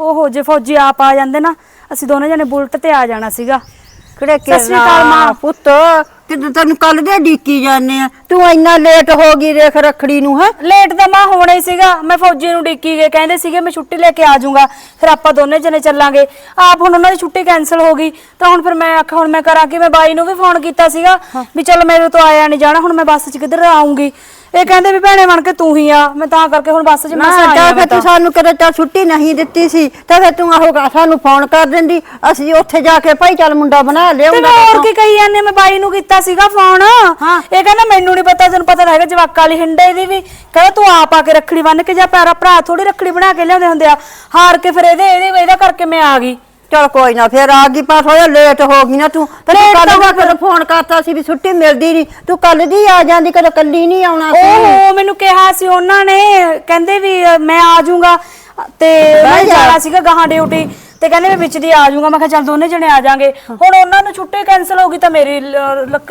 ਓਹੋ ਜੇ ਫੌਜੀ ਆਪ ਆ ਜਾਂਦੇ ਨਾ ਅਸੀਂ ਦੋਨੇ ਜਣੇ ਬੁਲਟ ਤੇ ਆ ਜਾਣਾ ਸੀਗਾ ਕਿਹੜੇ ਸਤਿ ਸ਼੍ਰੀ ਅਕਾਲ ਮਾਂ। ਪੁੱਤ ਕਿਤੇ ਤੈਨੂੰ ਕੱਲ ਦੇ ਡੀਕੀ ਜਾਂਦੇ ਆ। ਤੂੰ ਇੰਨਾ ਲੇਟ ਹੋ ਗਈ ਦੇਖ ਰੱਖੜੀ ਨੂੰ ਹੈ? ਲੇਟ ਤਾਂ ਮੈਂ ਹੋਣਾ ਹੀ ਸੀਗਾ। ਮੈਂ ਫੌਜੀ ਨੂੰ ਡਿੱਕੀ ਗਏ ਕਹਿੰਦੇ ਸੀਗੇ ਮੈਂ ਛੁੱਟੀ ਲੈ ਕੇ ਆ ਜਾਊਂਗਾ। ਫਿਰ ਆਪਾਂ ਦੋਨੇ ਜਣੇ ਚੱਲਾਂਗੇ। ਆਪ ਹੁਣ ਉਹਨਾਂ ਦੀ ਛੁੱਟੀ ਕੈਨਸਲ ਹੋ ਗਈ। ਤਾਂ ਹੁਣ ਫਿਰ ਮੈਂ ਆਖਿਆ ਹੁਣ ਮੈਂ ਕਰਾਂ ਕਿ? ਮੈਂ ਬਾਈ ਨੂੰ ਵੀ ਫੋਨ ਕੀਤਾ ਸੀਗਾ ਵੀ ਚਲ ਮੇਰੇ ਤੋਂ ਆਇਆ ਨਹੀਂ ਜਾਣਾ ਹੁਣ ਮੈਂ ਬੱਸ 'ਚ ਕਿੱਧਰ ਆਉਂਗੀ ਇਹ ਕਹਿੰਦੇ ਵੀ ਭੈਣੇ ਬਣ ਕੇ ਤੂੰ ਹੀ ਆ। ਮੈਂ ਤਾਂ ਕਰਕੇ ਹੁਣ ਬੱਸ 'ਚ ਮੈਂ ਆਇਆ ਤਾਂ ਮੈਂ ਫਿਰ ਤੂੰ ਸਾਨੂੰ ਕਦੇ ਤਾਂ ਛੁੱਟੀ ਨਹੀਂ ਦਿੱਤੀ ਸੀ। ਤਾਂ ਫਿਰ ਤੂੰ ਆਹੋ ਸਾਨੂੰ ਫੋਨ ਕਰ ਦਿੰਦੀ। ਅਸੀਂ ਉੱਥੇ ਜਾ ਕੇ ਭਾਈ ਚੱਲ ਮੁੰਡਾ ਬਣਾ ਤੇ ਲਿਆਉਂਦਾ ਮੈਂ ਹੋਰ ਕੀ ਕਹੀ ਜਾਂਦੇ ਮੈਂ ਬਾਈ ਨੂੰ ਕੀਤਾ ਸੀਗਾ ਫੋਨ। ਇਹ ਕਹਿੰਦਾ ਮੈਨੂੰ ਨਹੀਂ ਪਤਾ ਤੈਨੂੰ ਪਤਾ ਹੈਗਾ ਜਵਾਕਾਂ ਵਾਲੀ ਹਿੰਡੇ ਦੀ ਵੀ। ਕਹਿੰਦਾ ਤੂੰ ਆਪ ਆ ਕੇ ਰੱਖੜੀ ਬੰਨ ਕੇ ਜਾ ਪਿਆਰਾ ਭਰਾ ਥੋੜੀ ਰੱਖੜੀ ਬਣਾ ਕੇ ਲਿਆਉਂਦੇ ਹੁੰਦੇ ਆ। ਹਾਰ ਕੇ ਫਿਰ ਇਹਦੇ ਇਹਦੇ ਇਹਦਾ ਕਰਕੇ ਮੈਂ ਆ ਗਈ। ਚਲ ਕੋਈ ਨਾ ਫਿਰ ਆ ਗਈ ਪਾਸ ਹੋਇਆ ਲੇਟ ਹੋ ਗਈ ਨਾ ਤੂੰ। ਤੈਨੂੰ ਕੱਲ ਦਾ ਫਿਰ ਫੋਨ ਕਰਤਾ ਸੀ ਵੀ ਛੁੱਟੀ ਮਿਲਦੀ ਨਹੀਂ ਤੂੰ ਕੱਲ ਦੀ ਆ ਜਾਂਦੀ ਕਦੇ ਕੱਲੀ ਨਹੀਂ ਆਉਣਾ ਸੀ। ਉਹ ਮੈਨੂੰ ਕਿਹਾ ਸੀ ਉਹਨਾਂ ਨੇ ਕਹਿੰਦੇ ਵੀ ਮੈਂ ਆ ਜਾਊਂਗਾ। ਤੇ ਮੈਂ। ਜਾਣਾ ਸੀਗਾ ਗਾਹਾਂ ਡਿਊਟੀ। ਤੇ ਕਹਿੰਦੇ ਵੀ ਵਿੱਚ ਦੀ ਆ ਜਾਊਂਗਾ। ਮੈਂ ਕਿਹਾ ਚੱਲ ਦੋਨੇ ਜਣੇ ਆ ਜਾਾਂਗੇ। ਹੁਣ ਉਹਨਾਂ ਨੂੰ ਛੁੱਟੀ ਕੈਨਸਲ ਹੋ ਗਈ ਤਾਂ ਮੇਰੀ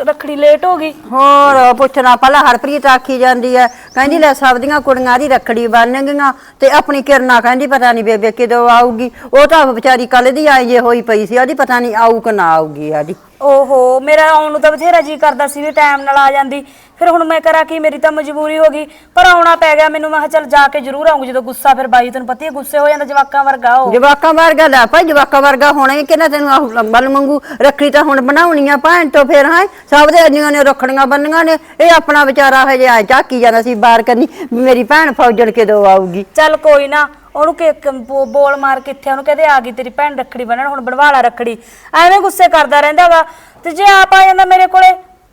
ਰੱਖੜੀ ਲੇਟ ਹੋ ਗਈ। ਹੋਰ ਪੁੱਛਣਾ ਪਹਿਲਾਂ ਹਰਪ੍ਰੀਤ ਆਖੀ ਜਾਂਦੀ ਐ ਕਹਿੰਦੀ ਲੈ ਸਭ ਦੀਆਂ ਕੁੜੀਆਂ ਦੀ ਰੱਖੜੀ ਬੰਨ੍ਹਗੀਆਂ ਤੇ ਆਪਣੀ ਕਿਰਨਾ ਕਹਿੰਦੀ ਪਤਾ ਨਹੀਂ ਬੇਬੇ ਕਦੋਂ ਆਊਗੀ। ਉਹ ਤਾਂ ਵਿਚਾਰੀ ਕੱਲ ਦੀ ਆਈ ਜੇ ਹੋਈ ਪਈ ਸੀ ਉਹਦੀ ਪਤਾ ਨਹੀਂ ਆਊ ਕਿ ਨਾ ਆਊਗੀ ਆਦੀ। ਓਹੋ ਮੇਰਾ ਆਉਣ ਨੂੰ ਤਾਂ ਬਥੇਰਾ ਜੀ ਕਰਦਾ ਸੀ ਵੀ ਟਾਈਮ ਨਾਲ ਆ ਜਾਂਦੀ। ਫਿਰ ਹੁਣ ਮੈਂ ਕਰਾਂ ਕੀ ਮੇਰੀ ਤਾਂ ਮਜਬੂਰੀ ਹੋ ਗਈ। ਪਰ ਆਉਣਾ ਪੈ ਗਿਆ ਮੈਨੂੰ ਮੈਂ ਕਿਹਾ ਚੱਲ ਜਾ ਕੇ ਜ਼ਰੂਰ ਆਉਂਗੀ ਜਦੋਂ ਗੁੱਸਾ ਫਿਰ ਬਾਈ ਤੈਨੂੰ ਪਤਾ ਹੀ ਹੈ ਗੁੱਸੇ ਹੋ ਜਾਂਦਾ ਜਵਾਕਾਂ ਵਰਗਾ ਉਹ। ਜਵਾਕਾਂ ਵਰਗਾ ਲੈ ਭਾਈ ਜਵਾਕਾਂ ਵਰਗਾ ਹੋਣਾ ਹੀ ਕਿਹਨਾਂ ਤੈਨੂੰ ਆਹ ਲੰਬਲ ਮੰਗੂ ਰੱਖੜੀ ਤਾਂ ਹੁਣ ਬਣਾਉਣੀ ਆ ਭੈਣ ਤੋਂ ਫਿਰ ਹੈ? ਸਭ ਦੇ ਅੰਨੀਆਂ ਨੇ ਰੱਖੜੀਆਂ ਬੰਨੀਆਂ ਨੇ ਇਹ ਆਪਣਾ ਵਿਚਾਰਾ ਹਜੇ ਐ ਝਾਕੀ ਜਾਂਦਾ ਸੀ ਬਾਹਰ ਕਰਨੀ ਵੀ ਮੇਰੀ ਭੈਣ ਫੌਜਣ ਕਿਦੋਂ ਆਊਗੀ? ਚੱਲ ਕੋਈ ਨਾ ਉਹਨੂੰ ਕਿ ਬੋ- ਬੋਲ ਮਾਰ ਕੇ ਇੱਥੇ ਉਹਨੂੰ ਕਹਦੇ ਆ ਗਈ ਤੇਰੀ ਭੈਣ ਰੱਖੜੀ ਬੰਨਣ ਹੁਣ ਬਣਵਾ ਲਾ ਰੱਖੜੀ। ਐਵੇਂ ਗੁੱਸੇ ਕਰਦਾ ਰਹਿੰਦਾਗਾ ਤੇ ਜੇ ਆਪ ਆ ਜਾਂਦਾ ਮੇਰੇ ਕੋਲੇ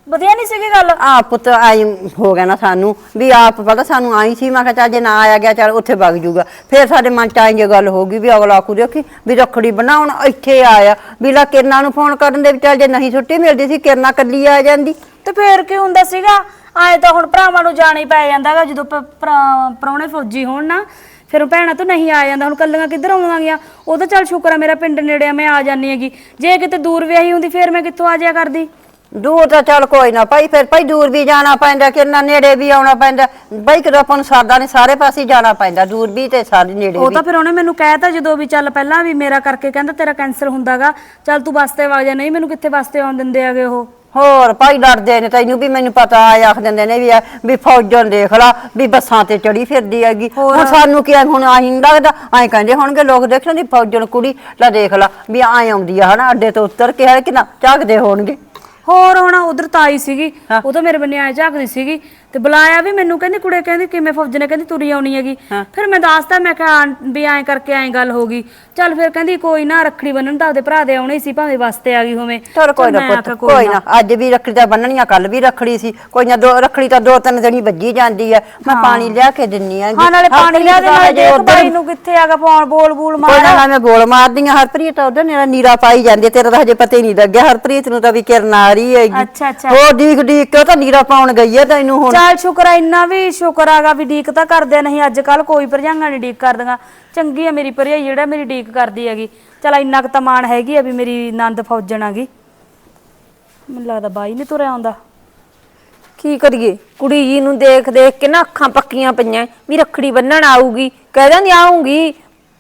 ਵਧੀਆ ਨਹੀਂ ਸੀਗੀ ਗੱਲ? ਆ ਪੁੱਤ ਆਈ ਹੋ ਗਿਆ ਨਾ ਸਾਨੂੰ ਵੀ ਆਪ ਪਤਾ ਸਾਨੂੰ ਆਈ ਸੀ ਮੈਂ ਕਿਹਾ ਚੱਲ ਜੇ ਨਾ ਆਇਆ ਗਿਆ ਚੱਲ ਉੱਥੇ ਵਗ ਜੂਗਾ। ਫਿਰ ਸਾਡੇ ਮਨ ਚ ਆਈ ਜੇ ਗੱਲ ਹੋ ਗਈ ਵੀ ਅਗਲਾ ਕੋ ਦੇਖੀ ਵੀ ਰੱਖੜੀ ਬਣਾਉਣ ਇੱਥੇ ਆਇਆ। ਵੀ ਲਾ ਕਿਰਨਾ ਨੂੰ ਫੋਨ ਕਰਨ ਦੇ ਵੀ ਚੱਲ ਜੇ ਨਹੀਂ ਛੁੱਟੀ ਮਿਲਦੀ ਸੀ ਕਿਰਨਾ ਕੱਲੀ ਆ ਜਾਂਦੀ। ਤੇ ਫੇਰ ਕੀ ਹੁੰਦਾ ਸੀਗਾ? ਆਏ ਤਾਂ ਹੁਣ ਭਰਾਵਾਂ ਨੂੰ ਜਾਣਾ ਹੀ ਪੈ ਜਾਂਦਾਗਾ ਜਦੋਂ ਪਰੌਣੇ ਫੌਜੀ ਹੋਣ ਨਾ ਫਿਰ ਉਹ ਭੈਣਾਂ ਤੋਂ ਨਹੀਂ ਆ ਜਾਂਦਾ ਹੁਣ ਕੱਲੀਆਂ ਕਿੱਧਰ ਆਉਣਗੀਆਂ ਉਹ ਤਾਂ ਚੱਲ ਸ਼ੁਕਰ ਆ ਮੇਰਾ ਪਿੰਡ ਨੇੜੇ ਆ ਮੈਂ ਆ ਜਾਨੀ ਹੈਗੀ। ਜੇ ਕਿਤੇ ਦੂਰ ਵਿਆਹੀ ਹੁੰਦੀ ਫੇਰ ਮੈਂ ਕਿੱਥੋਂ ਆ ਜਾਇਆ ਕਰਦੀ? ਦੂਰ ਤਾਂ ਚੱਲ ਕੋਈ ਨਾ ਭਾਈ ਫਿਰ ਭਾਈ ਦੂਰ ਵੀ ਜਾਣਾ ਪੈਂਦਾ ਕਿਰਨਾ ਨੇੜੇ ਵੀ ਆਉਣਾ ਪੈਂਦਾ। ਭਾਈ ਕਦੋਂ ਆਪਾਂ ਨੂੰ ਸਰਦਾ ਨੇ ਸਾਰੇ ਪਾਸੇ ਜਾਣਾ ਪੈਂਦਾ ਦੂਰ ਵੀ ਤੇ ਸਾਰੇ ਨੇੜੇ ਉਹ ਵੀ। ਤਾਂ ਫਿਰ ਉਹਨੇ ਮੈਨੂੰ ਕਹਿਤਾ ਜਦੋਂ ਵੀ ਚੱਲ ਪਹਿਲਾਂ ਵੀ ਮੇਰਾ ਕਰਕੇ ਕਹਿੰਦਾ ਤੇਰਾ ਕੈਨਸਲ ਹੁੰਦਾਗਾ ਚੱਲ ਤੂੰ ਬੱਸ ਤੇ ਵਗ ਜਾ ਨਹੀਂ ਮੈਨੂੰ ਕਿੱਥੇ ਬੱਸ ਤੇ ਆਉਣ ਦਿੰਦੇ ਆਗੇ ਉਹ? ਹੋਰ ਭਾਈ ਲੜਦੇ ਨੇ ਤੈਨੂੰ ਵੀ ਮੈਨੂੰ ਪਤਾ ਆ ਆਖ ਦਿੰਦੇ ਨੇ ਵੀ ਆ ਵੀ ਫੌਜਣ ਦੇਖ ਲਾ ਵੀ ਬੱਸਾਂ ਤੇ ਚੜੀ ਫਿਰਦੀ ਹੈਗੀ। ਹੁਣ ਸਾਨੂੰ ਕੀ ਆ, ਹੁਣ ਆਈ ਨਹੀਂ ਲੱਗਦਾ ਐਂ ਕਹਿੰਦੇ ਹੋਣਗੇ ਲੋਕ ਦੇਖਣ ਦੀ ਫੌਜਣ ਕੁੜੀ ਲੈ ਦੇਖ ਲਾ ਵੀ ਐਂ ਆਉਂਦੀ ਆ ਹਨਾ ਅੱਡੇ ਤੋਂ ਉਤਰ ਕੇ ਹੈ ਕਿ ਨਾ ਝਾਕਦੇ ਹੋਣਗੇ। ਹੋਰ ਹੁਣ ਉਧਰ ਤਾਈ ਸੀਗੀ। ਉਹ ਤਾਂ ਮੇਰੇ ਬੰਨੇ ਆਏ ਝਾਕਦੀ ਸੀਗੀ ਤੇ ਬੁਲਾਇਆ ਵੀ ਮੈਨੂੰ ਕਹਿੰਦੀ ਕੁੜੇ ਕਹਿੰਦੀ ਕਿਵੇਂ ਫੌਜ ਨੇ ਕਹਿੰਦੀ ਤੁਰੀ ਆਉਣੀ ਹੈਗੀ। ਫਿਰ ਮੈਂ ਦੱਸਤਾ ਮੈਂ ਕਿਹਾ ਆਂ- ਵੀ ਐਂ ਕਰਕੇ ਐਂ ਗੱਲ ਹੋ ਗਈ। ਚੱਲ ਫਿਰ ਕਹਿੰਦੀ ਕੋਈ ਨਾ ਰੱਖੜੀ ਬੰਨਣ ਤਾਂ ਉਹਦੇ ਭਰਾ ਦੇ ਆਉਣੇ ਸੀ ਭਾਵੇਂ ਵਾਸਤੇ ਆ ਗਈ ਹੋਵੇਂ। ਚਲ ਕੋਈ ਨਾ ਪੁੱਤ ਕੋਈ ਨਾ। ਅੱਜ ਵੀ ਰੱਖੜੀ ਤਾਂ ਬੰਨਣੀਆਂ ਕੱਲ ਵੀ ਰੱਖੜੀ ਸੀ। ਕੋਈ ਨਾ ਦੋ ਰੱਖੜੀ ਤਾਂ ਦੋ ਤਿੰਨ ਦਿਨੀ ਵੱਜੀ ਜਾਂਦੀ ਹੈ ਮੈਂ ਪਾਣੀ ਲਿਆ ਕੇ ਦਿੰਨੀ ਆ ਹਾਂ ਨਾਲੇ ਪਾਣੀ ਲਿਆ ਦੇ ਨਾਲੇ ਦੇਖ ਬਾਈ ਨੂੰ ਕਿੱਥੇ ਆਗਾ ਫੋਨ ਬੋਲ ਬੂਲ ਕੋਈ ਮਾਰ। ਨਾ ਮੈਂ ਬੋਲ ਮਾਰਦੀ ਆ ਹਰਪ੍ਰੀਤ ਤਾਂ ਉਧਰ ਮੇਰਾ ਨੀਰਾ ਪਾਈ ਜਾਂਦੀ ਤੇਰਾ ਤਾਂ ਹਜੇ ਪਤਾ ਹੀ ਨਹੀਂ ਲੱਗਿਆ। ਹਰਪ੍ਰੀਤ ਨੂੰ ਤਾਂ ਵੀ ਕਿਰਨ ਆ ਰਹੀ ਹੈਗੀ। ਅੱਛਾ ਅੱਛਾ। ਉਹ ਡੀਕ ਡੀਕ ਕੇ ਉਹ ਤਾਂ ਨੀਰਾ ਪਾਉਣ ਗਈ ਹੈ ਤੈਨੂੰ ਹੁਣ? ਚੱਲ ਸ਼ੁਕਰ ਆ, ਇੰਨਾ ਵੀ ਸ਼ੁਕਰ ਆਗਾ ਵੀ ਡੀਕ ਤਾਂ ਕਰਦੇ ਨਹੀਂ, ਅੱਜ ਕੱਲ ਕੋਈ ਭਰਜਾਈਆਂ ਨਹੀਂ ਡੀਕ ਕਰਦੀਆਂ। ਚੰਗੀ ਆ ਮੇਰੀ ਭਰਜਾਈ, ਜਿਹੜਾ ਮੇਰੀ ਡੀਕ ਕਰਦੀ ਹੈਗੀ। ਚੱਲ ਇੰਨਾ ਕੁ ਤਾਂ ਮਾਣ ਹੈਗੀ ਆ ਵੀ ਮੇਰੀ ਨੰਦ ਫੌਜਣ ਆਗੀ ਮੈਨੂੰ ਲੱਗਦਾ ਬਾਈ ਨਹੀਂ ਤੁਰਿਆ ਆਉਂਦਾ। ਕੀ ਕਰੀਏ? ਕੁੜੀ ਜੀ ਨੂੰ ਦੇਖ ਦੇਖ ਕੇ ਨਾ ਅੱਖਾਂ ਪੱਕੀਆਂ ਪਈਆਂ। ਵੀ ਰੱਖੜੀ ਬੰਨਣ ਆਊਗੀ। ਕਹਿ ਦਿੰਦੀ ਆਉਂਗੀ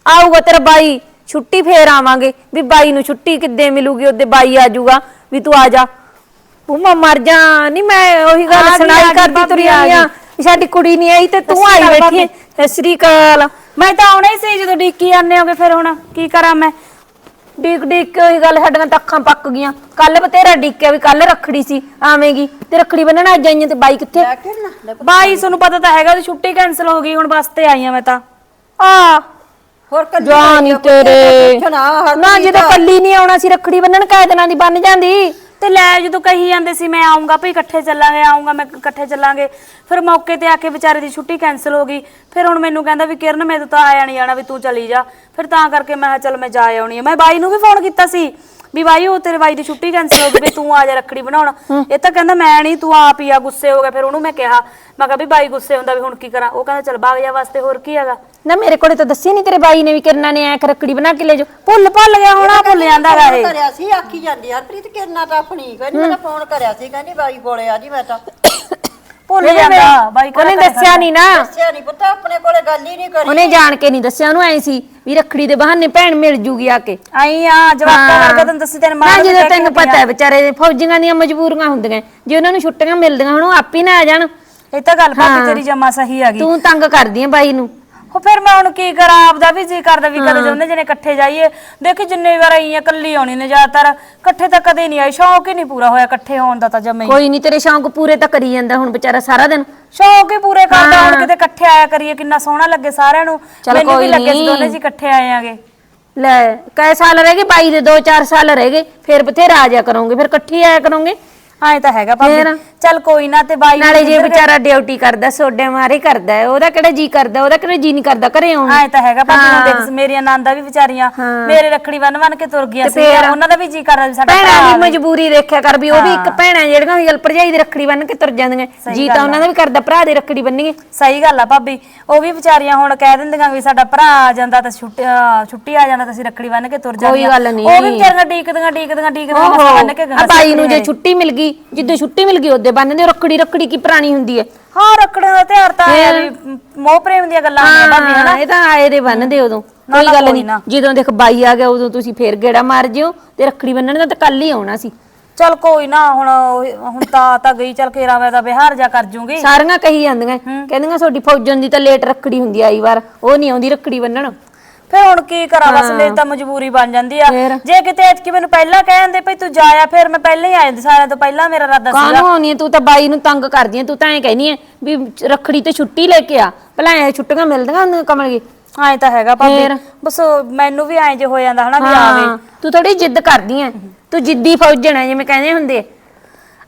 ਆਊਗਾ। ਤੇਰਾ ਬਾਈ। ਛੁੱਟੀ ਫੇਰ ਆਵਾਂਗੇ। ਵੀ ਬਾਈ ਨੂੰ ਛੁੱਟੀ ਕਿੱਦੇ ਮਿਲੂਗੀ? ਉਹਦੇ ਬਾਈ ਆਜੂਗਾ ਵੀ ਤੂੰ ਆ ਜਾ। ਤੂੰ ਮੈਂ ਮਰ ਜਾ ਨਹੀਂ ਮੈਂ ਉਹੀ ਆ ਗੱਲ ਸੁਣਾਈ ਗਈ, ਕਰਦੀ ਭਾਬੀ ਤੁਰੀ ਆ ਸਾਡੀ ਕੁੜੀ ਨਹੀਂ ਆਈ ਤੇ ਤੂੰ ਆਈ ਬੈਠੀ ਹੈ ਸਤਿ ਸ੍ਰੀ ਅਕਾਲ। ਮੈਂ ਤਾਂ ਆਉਣਾ ਹੀ ਸੀ ਜਦੋਂ ਡੀਕੀ ਆਨੇ ਹੋਗੇ ਫਿਰ ਹੁਣ ਕੀ ਕਰਾਂ ਮੈਂ? ਡੀਕ ਡੀਕ ਕੇ ਉਹੀ ਗੱਲ ਸਾਡੀਆਂ ਤਾਂ ਅੱਖਾਂ ਪੱਕ ਗਈਆਂ। ਕੱਲ ਬਤੇਰਾ ਡੀਕਿਆ ਵੀ ਕੱਲ ਰੱਖੜੀ ਸੀ ਆਵੇਂਗੀ ਤੇ ਰੱਖੜੀ ਬੰਨਣ ਅੱਜ ਆਈਆਂ ਤੇ ਬਾਈ ਕਿੱਥੇ? ਬਾਈ ਤੁਹਾਨੂੰ ਪਤਾ ਤਾਂ ਹੈਗਾ ਉਹਦੀ ਛੁੱਟੀ ਕੈਨਸਲ ਹੋ ਗਈ ਹੁਣ ਬੱਸ ਤੇ ਆਈ ਆ ਮੈਂ ਤਾਂ। ਆ। ਹੋਰ ਕੱਲੀ ਜਾਨੀ ਤੇਰੇ। ਨਾ ਜਦੋਂ ਕੱਲੀ ਨਹੀਂ ਆਉਣਾ ਸੀ ਰੱਖੜੀ ਬੰਨਣ ਕਾਇ ਦਿਨਾਂ ਦੀ ਬੰਨ ਜਾਂਦੀ। ਤੇ ਲੈ ਜਦੋਂ ਕਹੀ ਜਾਂਦੇ ਸੀ ਮੈਂ ਆਉਂਗਾ, ਭਈ ਇਕੱਠੇ ਚੱਲਾਂਗੇ, ਆਉਂਗਾ ਮੈਂ ਇਕੱਠੇ ਚੱਲਾਂਗੇ। ਫਿਰ ਮੌਕੇ ਤੇ ਆ ਕੇ ਵਿਚਾਰੇ ਦੀ ਛੁੱਟੀ ਕੈਨਸਲ ਹੋ ਗਈ। ਫਿਰ ਹੁਣ ਮੈਨੂੰ ਕਹਿੰਦਾ ਵੀ ਕਿਰਨ, ਮੈਂ ਤਾਂ ਆਇਆ ਨਹੀਂ ਜਾਣਾ, ਵੀ ਤੂੰ ਚਲੀ ਜਾ। ਫਿਰ ਤਾਂ ਕਰਕੇ ਮੈਂ ਕਿਹਾ, ਚੱਲ ਮੈਂ ਜਾ ਆਉਣੀ ਆ। ਮੈਂ ਬਾਈ ਨੂੰ ਵੀ ਫੋਨ ਕੀਤਾ ਸੀ। ਵੀ ਬਾਈ ਉਹ ਤੇਰੇ ਬਾਈ ਦੀ ਛੁੱਟੀ ਕੈਨਸਲ ਹੋ ਗਈ ਵੀ ਤੂੰ ਆ ਜਾ ਰੱਖੜੀ ਬਣਾਉਣ। ਇਹ ਤਾਂ ਕਹਿੰਦਾ ਮੈਂ ਨਹੀਂ ਤੂੰ ਆਪ ਹੀ ਆ ਗੁੱਸੇ ਹੋ ਗਿਆ। ਫਿਰ ਉਹਨੂੰ ਮੈਂ ਕਿਹਾ ਮੈਂ ਕਿਹਾ ਵੀ ਬਾਈ ਗੁੱਸੇ ਹੁੰਦਾ ਵੀ ਹੁਣ ਕੀ ਕਰਾਂ? ਉਹ ਕਹਿੰਦਾ ਚੱਲ ਬਾਗ ਜਾ ਵਾਸਤੇ ਹੋਰ ਕੀ ਹੈਗਾ? ਨਾ ਮੇਰੇ ਕੋਲੇ ਤਾਂ ਦੱਸੀ ਨਹੀਂ ਤੇਰੇ ਬਾਈ ਨੇ ਵੀ ਕਿਰਨਾ ਨੇ ਐ ਰੱਖੜੀ ਬਣਾ ਕੇ ਲੈ ਜਾ ਭੁੱਲ ਭੁੱਲ ਗਿਆ ਹੋਣਾ ਭੁੱਲ ਜਾਂਦਾ ਗਾ ਇਹ ਕਰਿਆ ਸੀ ਆਖੀ ਜਾਂਦੀ ਹਰਪ੍ਰੀਤ ਕਿਰਨਾ ਤਾਂ ਆਪਣੀ ਕਹਿੰਦੀ ਮੈਂ ਫੋਨ ਕਰਿਆ ਸੀ ਕਹਿੰਦੀ ਬਾਈ ਕੋਲੇ ਆ ਜੀ ਮੈਂ ਤਾਂ। ਭੁੱਲ ਜਾਂਦਾ ਬਾਈ ਕਿਹੜਾ ਉਹਨੇ ਕਰ ਦੱਸਿਆ ਨਹੀਂ ਨਾ ਦੱਸਿਆ ਨਹੀਂ ਪਤਾ ਆਪਣੇ ਕੋਲੇ ਗੱਲ ਹੀ ਨਹੀਂ ਕਰੀ। ਉਹਨੇ ਜਾਣ ਕੇ ਨਹੀਂ ਦੱਸਿਆ ਉਹਨੂੰ ਐ ਸੀ ਵੀ ਰੱਖੜੀ ਦੇ ਬਹਾਨੇ ਭੈਣ ਮਿਲ ਜੂਗੀ ਆ ਕੇ। ਆਈ ਆ ਜਵਾਕਾਂ ਵਰਗਾ ਤੈਨੂੰ ਦੱਸੀ ਤੈਨੂੰ ਮਾਂ ਨਾ ਨੇ ਜਦੋਂ ਕਹਿ ਕੇ ਤੈਨੂੰ ਪਤਾ ਹੈ ਵਿਚਾਰੇ ਫੌਜੀਆਂ ਦੀਆਂ ਮਜਬੂਰੀਆਂ ਹੁੰਦੀਆਂ ਜੇ ਉਹਨਾਂ ਨੂੰ ਛੁੱਟੀਆਂ ਮਿਲਦੀਆਂ ਹੁਣ ਉਹ ਆਪ ਹੀ ਨਾ ਆ ਜਾਣ। ਇਹ ਤਾਂ ਗੱਲ ਹਾਂ। ਤੇਰੀ ਜਮਾ ਸਹੀ ਆ ਗਈ। ਤੂੰ ਤੰਗ ਕਰਦੀ ਆ ਬਾਈ ਨੂੰ। ਹੋ ਫਿਰ ਮੈਂ ਹੁਣ ਕੀ ਕਰਾਂ ਆਪਦਾ ਵੀ ਜੀ ਕਰਦਾ ਵੀ ਕਦੇ ਦੋਨੇ ਜਣੇ ਇਕੱਠੇ ਜਾਈਏ। ਦੇਖੀ ਜਿੰਨੇ ਵਾਰ ਆਈ ਆ ਕੱਲੀ ਆਉਣੀ ਨੇ ਜ਼ਿਆਦਾਤਰ। ਇਕੱਠੇ ਤਾਂ ਕਦੇ ਨਹੀਂ ਆਈ ਸ਼ੌਕ ਹੀ ਨਹੀਂ ਪੂਰਾ ਹੋਇਆ ਇਕੱਠੇ ਹੋਣ ਦਾ ਤਾਂ ਜਮੇ ਹੀ। ਕੋਈ ਨਹੀਂ ਤੇਰੇ ਸ਼ੌਂਕ ਪੂਰੇ ਤਾਂ ਕਰੀ ਜਾਂਦਾ ਹੁਣ ਵਿਚਾਰਾ ਸਾਰਾ ਦਿਨ। ਸ਼ੌਕ ਹੀ ਪੂਰੇ ਕਰਦਾ ਹੁਣ ਕਿਤੇ ਇਕੱਠੇ ਆਇਆ ਕਰੀਏ ਕਿੰਨਾ ਸੋਹਣਾ ਲੱਗੇ ਸਾਰਿਆਂ ਨੂੰ। ਚੱਲ ਮੈਨੂੰ ਵੀ ਕੋਈ ਲੱਗੇ ਸੀ ਨੀ। ਦੋਨੇ ਜੀ ਇਕੱਠੇ ਆਏ ਆਗੇ। ਲੈ ਕਈ ਸਾਲ ਰਹਿ ਗਏ ਬਾਈ ਦੇ 2-4 ਸਾਲ ਰਹਿ ਗਏ ਫਿਰ ਬਥੇਰਾ ਆ ਜਾ ਕਰੋਗੇ ਫਿਰ ਇਕੱਠੇ ਆਇਆ ਕਰੋਗੇ। ਐਂ ਤਾਂ ਹੈਗਾ ਭਾਬੀ ਫੇਰ? ਚੱਲ ਕੋਈ ਨਾ ਤੇ ਬਾਈ ਨਾਲੇ ਜੇ ਵਿਚਾਰਾ ਡਿਊਟੀ ਕਰਦਾ ਸੋਡੇ ਮਾਰੇ ਕਰਦਾ ਹੈ, ਉਹਦਾ ਕਿਹੜਾ ਜੀ ਕਰਦਾ ਉਹਦਾ ਕਿਹੜਾ ਜੀ ਨਹੀਂ ਕਰਦਾ ਘਰੇ ਆਉਣ ਨੂੰ। ਐਂ ਤਾਂ ਹੈਗਾ ਭਾਬੀ ਹਾਂ। ਦੇਖ ਮੇਰੀਆਂ ਨੰਦਾ ਵੀ ਵਿਚਾਰੀਆਂ ਹਾਂ। ਮੇਰੇ ਰੱਖੜੀ ਬੰਨ ਬੰਨ ਕੇ ਤੁਰ ਗਈਆਂ ਸੀ ਫੇਰ? ਉਹਨਾਂ ਦਾ ਵੀ ਜੀ ਕਰਦਾ ਵੀ ਸਾਡਾ ਭੈਣਾਂ ਭਰਾ ਦੀ। ਮਜਬੂਰੀ ਦੇਖਿਆ ਕਰ ਵੀ ਉਹ ਵੀ ਇੱਕ ਭੈਣਾਂ ਜਿਹੜੀਆਂ ਗੱਲ ਭਰਜਾਈ ਦੀ ਰੱਖੜੀ ਬੰਨ ਕੇ ਤੁਰ ਜਾਂਦੀਆਂ ਜੀ ਤਾਂ ਆ। ਉਹਨਾਂ ਦਾ ਵੀ ਕਰਦਾ ਭਰਾ ਦੀ ਰੱਖੜੀ ਬੰਨੀਏ ਸਹੀ ਗੱਲ ਆ ਭਾਬੀ ਉਹ ਵੀ ਵਿਚਾਰੀਆਂ ਹੁਣ ਕਹਿ ਦਿੰਦੀਆਂ ਵੀ ਸਾਡਾ ਭਰਾ ਆ ਜਾਂਦਾ ਤਾਂ ਛੁੱਟੀ ਅਹ ਛੁੱਟੀ ਆ ਜਾਂਦਾ ਤਾਂ ਅਸੀਂ ਰੱਖੜੀ ਬੰਨ ਕੇ ਤੁਰ ਜਾਂਦੇ ਕੋਈ ਗੱਲ ਨੀ। ਉਹ ਵੀ ਵਿਚਾਰੀਆਂ ਡੀਕਦੀਆਂ ਡੀਕਦੀਆਂ ਡੀਕਦੀਆਂ ਮਸਾਂ ਬੰਨ ਕੇ ਆ ਗਈਆਂ ਬਾਈ ਸੀ ਨੂੰ ਜੇ ਛੁੱਟੀ ਮਿਲ ਗਈ ਜਿੱਦੇ ਛੁੱਟੀ ਮਿਲ ਗਈ ਉਹਦੇ ਬੰਨਦੇ ਰੱਖੜੀ ਰੱਖੜੀ ਕੀ ਪੁਰਾਣੀ ਹੁੰਦੀ ਹੈ ਹਾਂ ਰੱਖੜੀਆਂ ਦਾ ਤਿਉਹਾਰ ਤਾਂ ਹੈ? ਵੀ ਮੋਹ ਪ੍ਰੇਮ ਦੀਆਂ ਗੱਲਾਂ ਹੁੰਦੀਆਂ ਭਾਬੀ ਹਨਾ? ਇਹ ਤਾਂ ਆਏ ਦੇ ਬੰਨਦੇ ਉਦੋਂ। ਨਾ, ਕੋਈ ਨਾ, ਗੱਲ ਕੋਈ ਨਹੀਂ ਨਾ। ਜਦੋਂ ਦੇਖ ਬਾਈ ਆ ਗਿਆ ਉਦੋਂ ਤੁਸੀਂ ਫੇਰ ਗੇੜਾ ਮਾਰ ਜਿਓ ਤੇ ਰੱਖੜੀ ਬੰਨਣ ਦਾ ਤਾਂ ਕੱਲ ਹੀ ਆਉਣਾ ਸੀ। ਚਲ ਕੋਈ ਨਾ ਹੁਣ ਉਹ- ਹੁਣ ਤਾਂ ਤਾਂ ਗਈ ਚਲ ਕੇਰਾ ਵੇ ਦਾ ਬਿਹਾਰ ਜਾ ਕਰ ਜੂਗੀ। ਸਾਰੀਆਂ ਕਹੀ ਜਾਂਦੀਆਂ। ਕਹਿੰਦੀਆਂ ਤੁਹਾਡੀ ਫੌਜਣ ਦੀ ਤਾਂ ਲੇਟ ਰੱਖੜੀ ਹੁੰਦੀ ਆਈ ਵਾਰ। ਉਹ ਨਹੀਂ ਆਉਂਦੀ ਰੱਖੜੀ ਬੰਨਣ ਫਿਰ ਹੁਣ ਕੀ ਕਰਾਂ? ਬਸ ਮੇਰੀ ਤਾਂ ਮਜਬੂਰੀ ਬਣ ਜਾਂਦੀ ਆ। ਫੇਰ? ਜੇ ਕਿਤੇ ਐਤਕੀ ਮੈਨੂੰ ਪਹਿਲਾਂ ਕਹਿ ਦਿੰਦੇ ਭਈ ਤੂੰ ਜਾਇਆ ਫਿਰ ਮੈਂ ਪਹਿਲਾਂ ਹੀ ਆ ਜਾਂਦੀ ਸਾਰਿਆਂ ਤੋਂ ਪਹਿਲਾਂ ਮੇਰਾ ਇਰਾਦਾ ਸੀਗਾ। ਕਾਹਨੂੰ ਆਉਣੀ ਹੈ ਤੂੰ ਤਾਂ ਬਾਈ ਨੂੰ ਤੰਗ ਕਰਦੀ ਹੈ ਤੂੰ ਤਾਂ ਐਂ ਕਹਿਨੀ ਹੈ ਵੀ ਰੱਖੜੀ ਤੇ ਛੁੱਟੀ ਲੈ ਕੇ ਆ। ਭਲਾ ਐ ਛੁੱਟੀਆਂ ਮਿਲਦੀਆਂ ਹੁੰਦੀਆਂ ਕਮਲ ਗਈ ਐਂ ਤਾਂ ਹੈਗਾ ਭਾਬੀ। ਫੇਰ? ਬਸ ਮੈਨੂੰ ਵੀ ਐਂ ਜੇ ਹੋ ਜਾਂਦਾ ਹਨਾ ਵੀ ਹਾਂ ਆਵੇ ਤੂੰ ਥੋੜੀ ਜਿੱਦ ਕਰਦੀ ਐ ਤੂੰ ਜਿੱਦੀ ਫੌਜਣ ਜਿਵੇਂ ਕਹਿੰਦੇ ਹੁੰਦੇ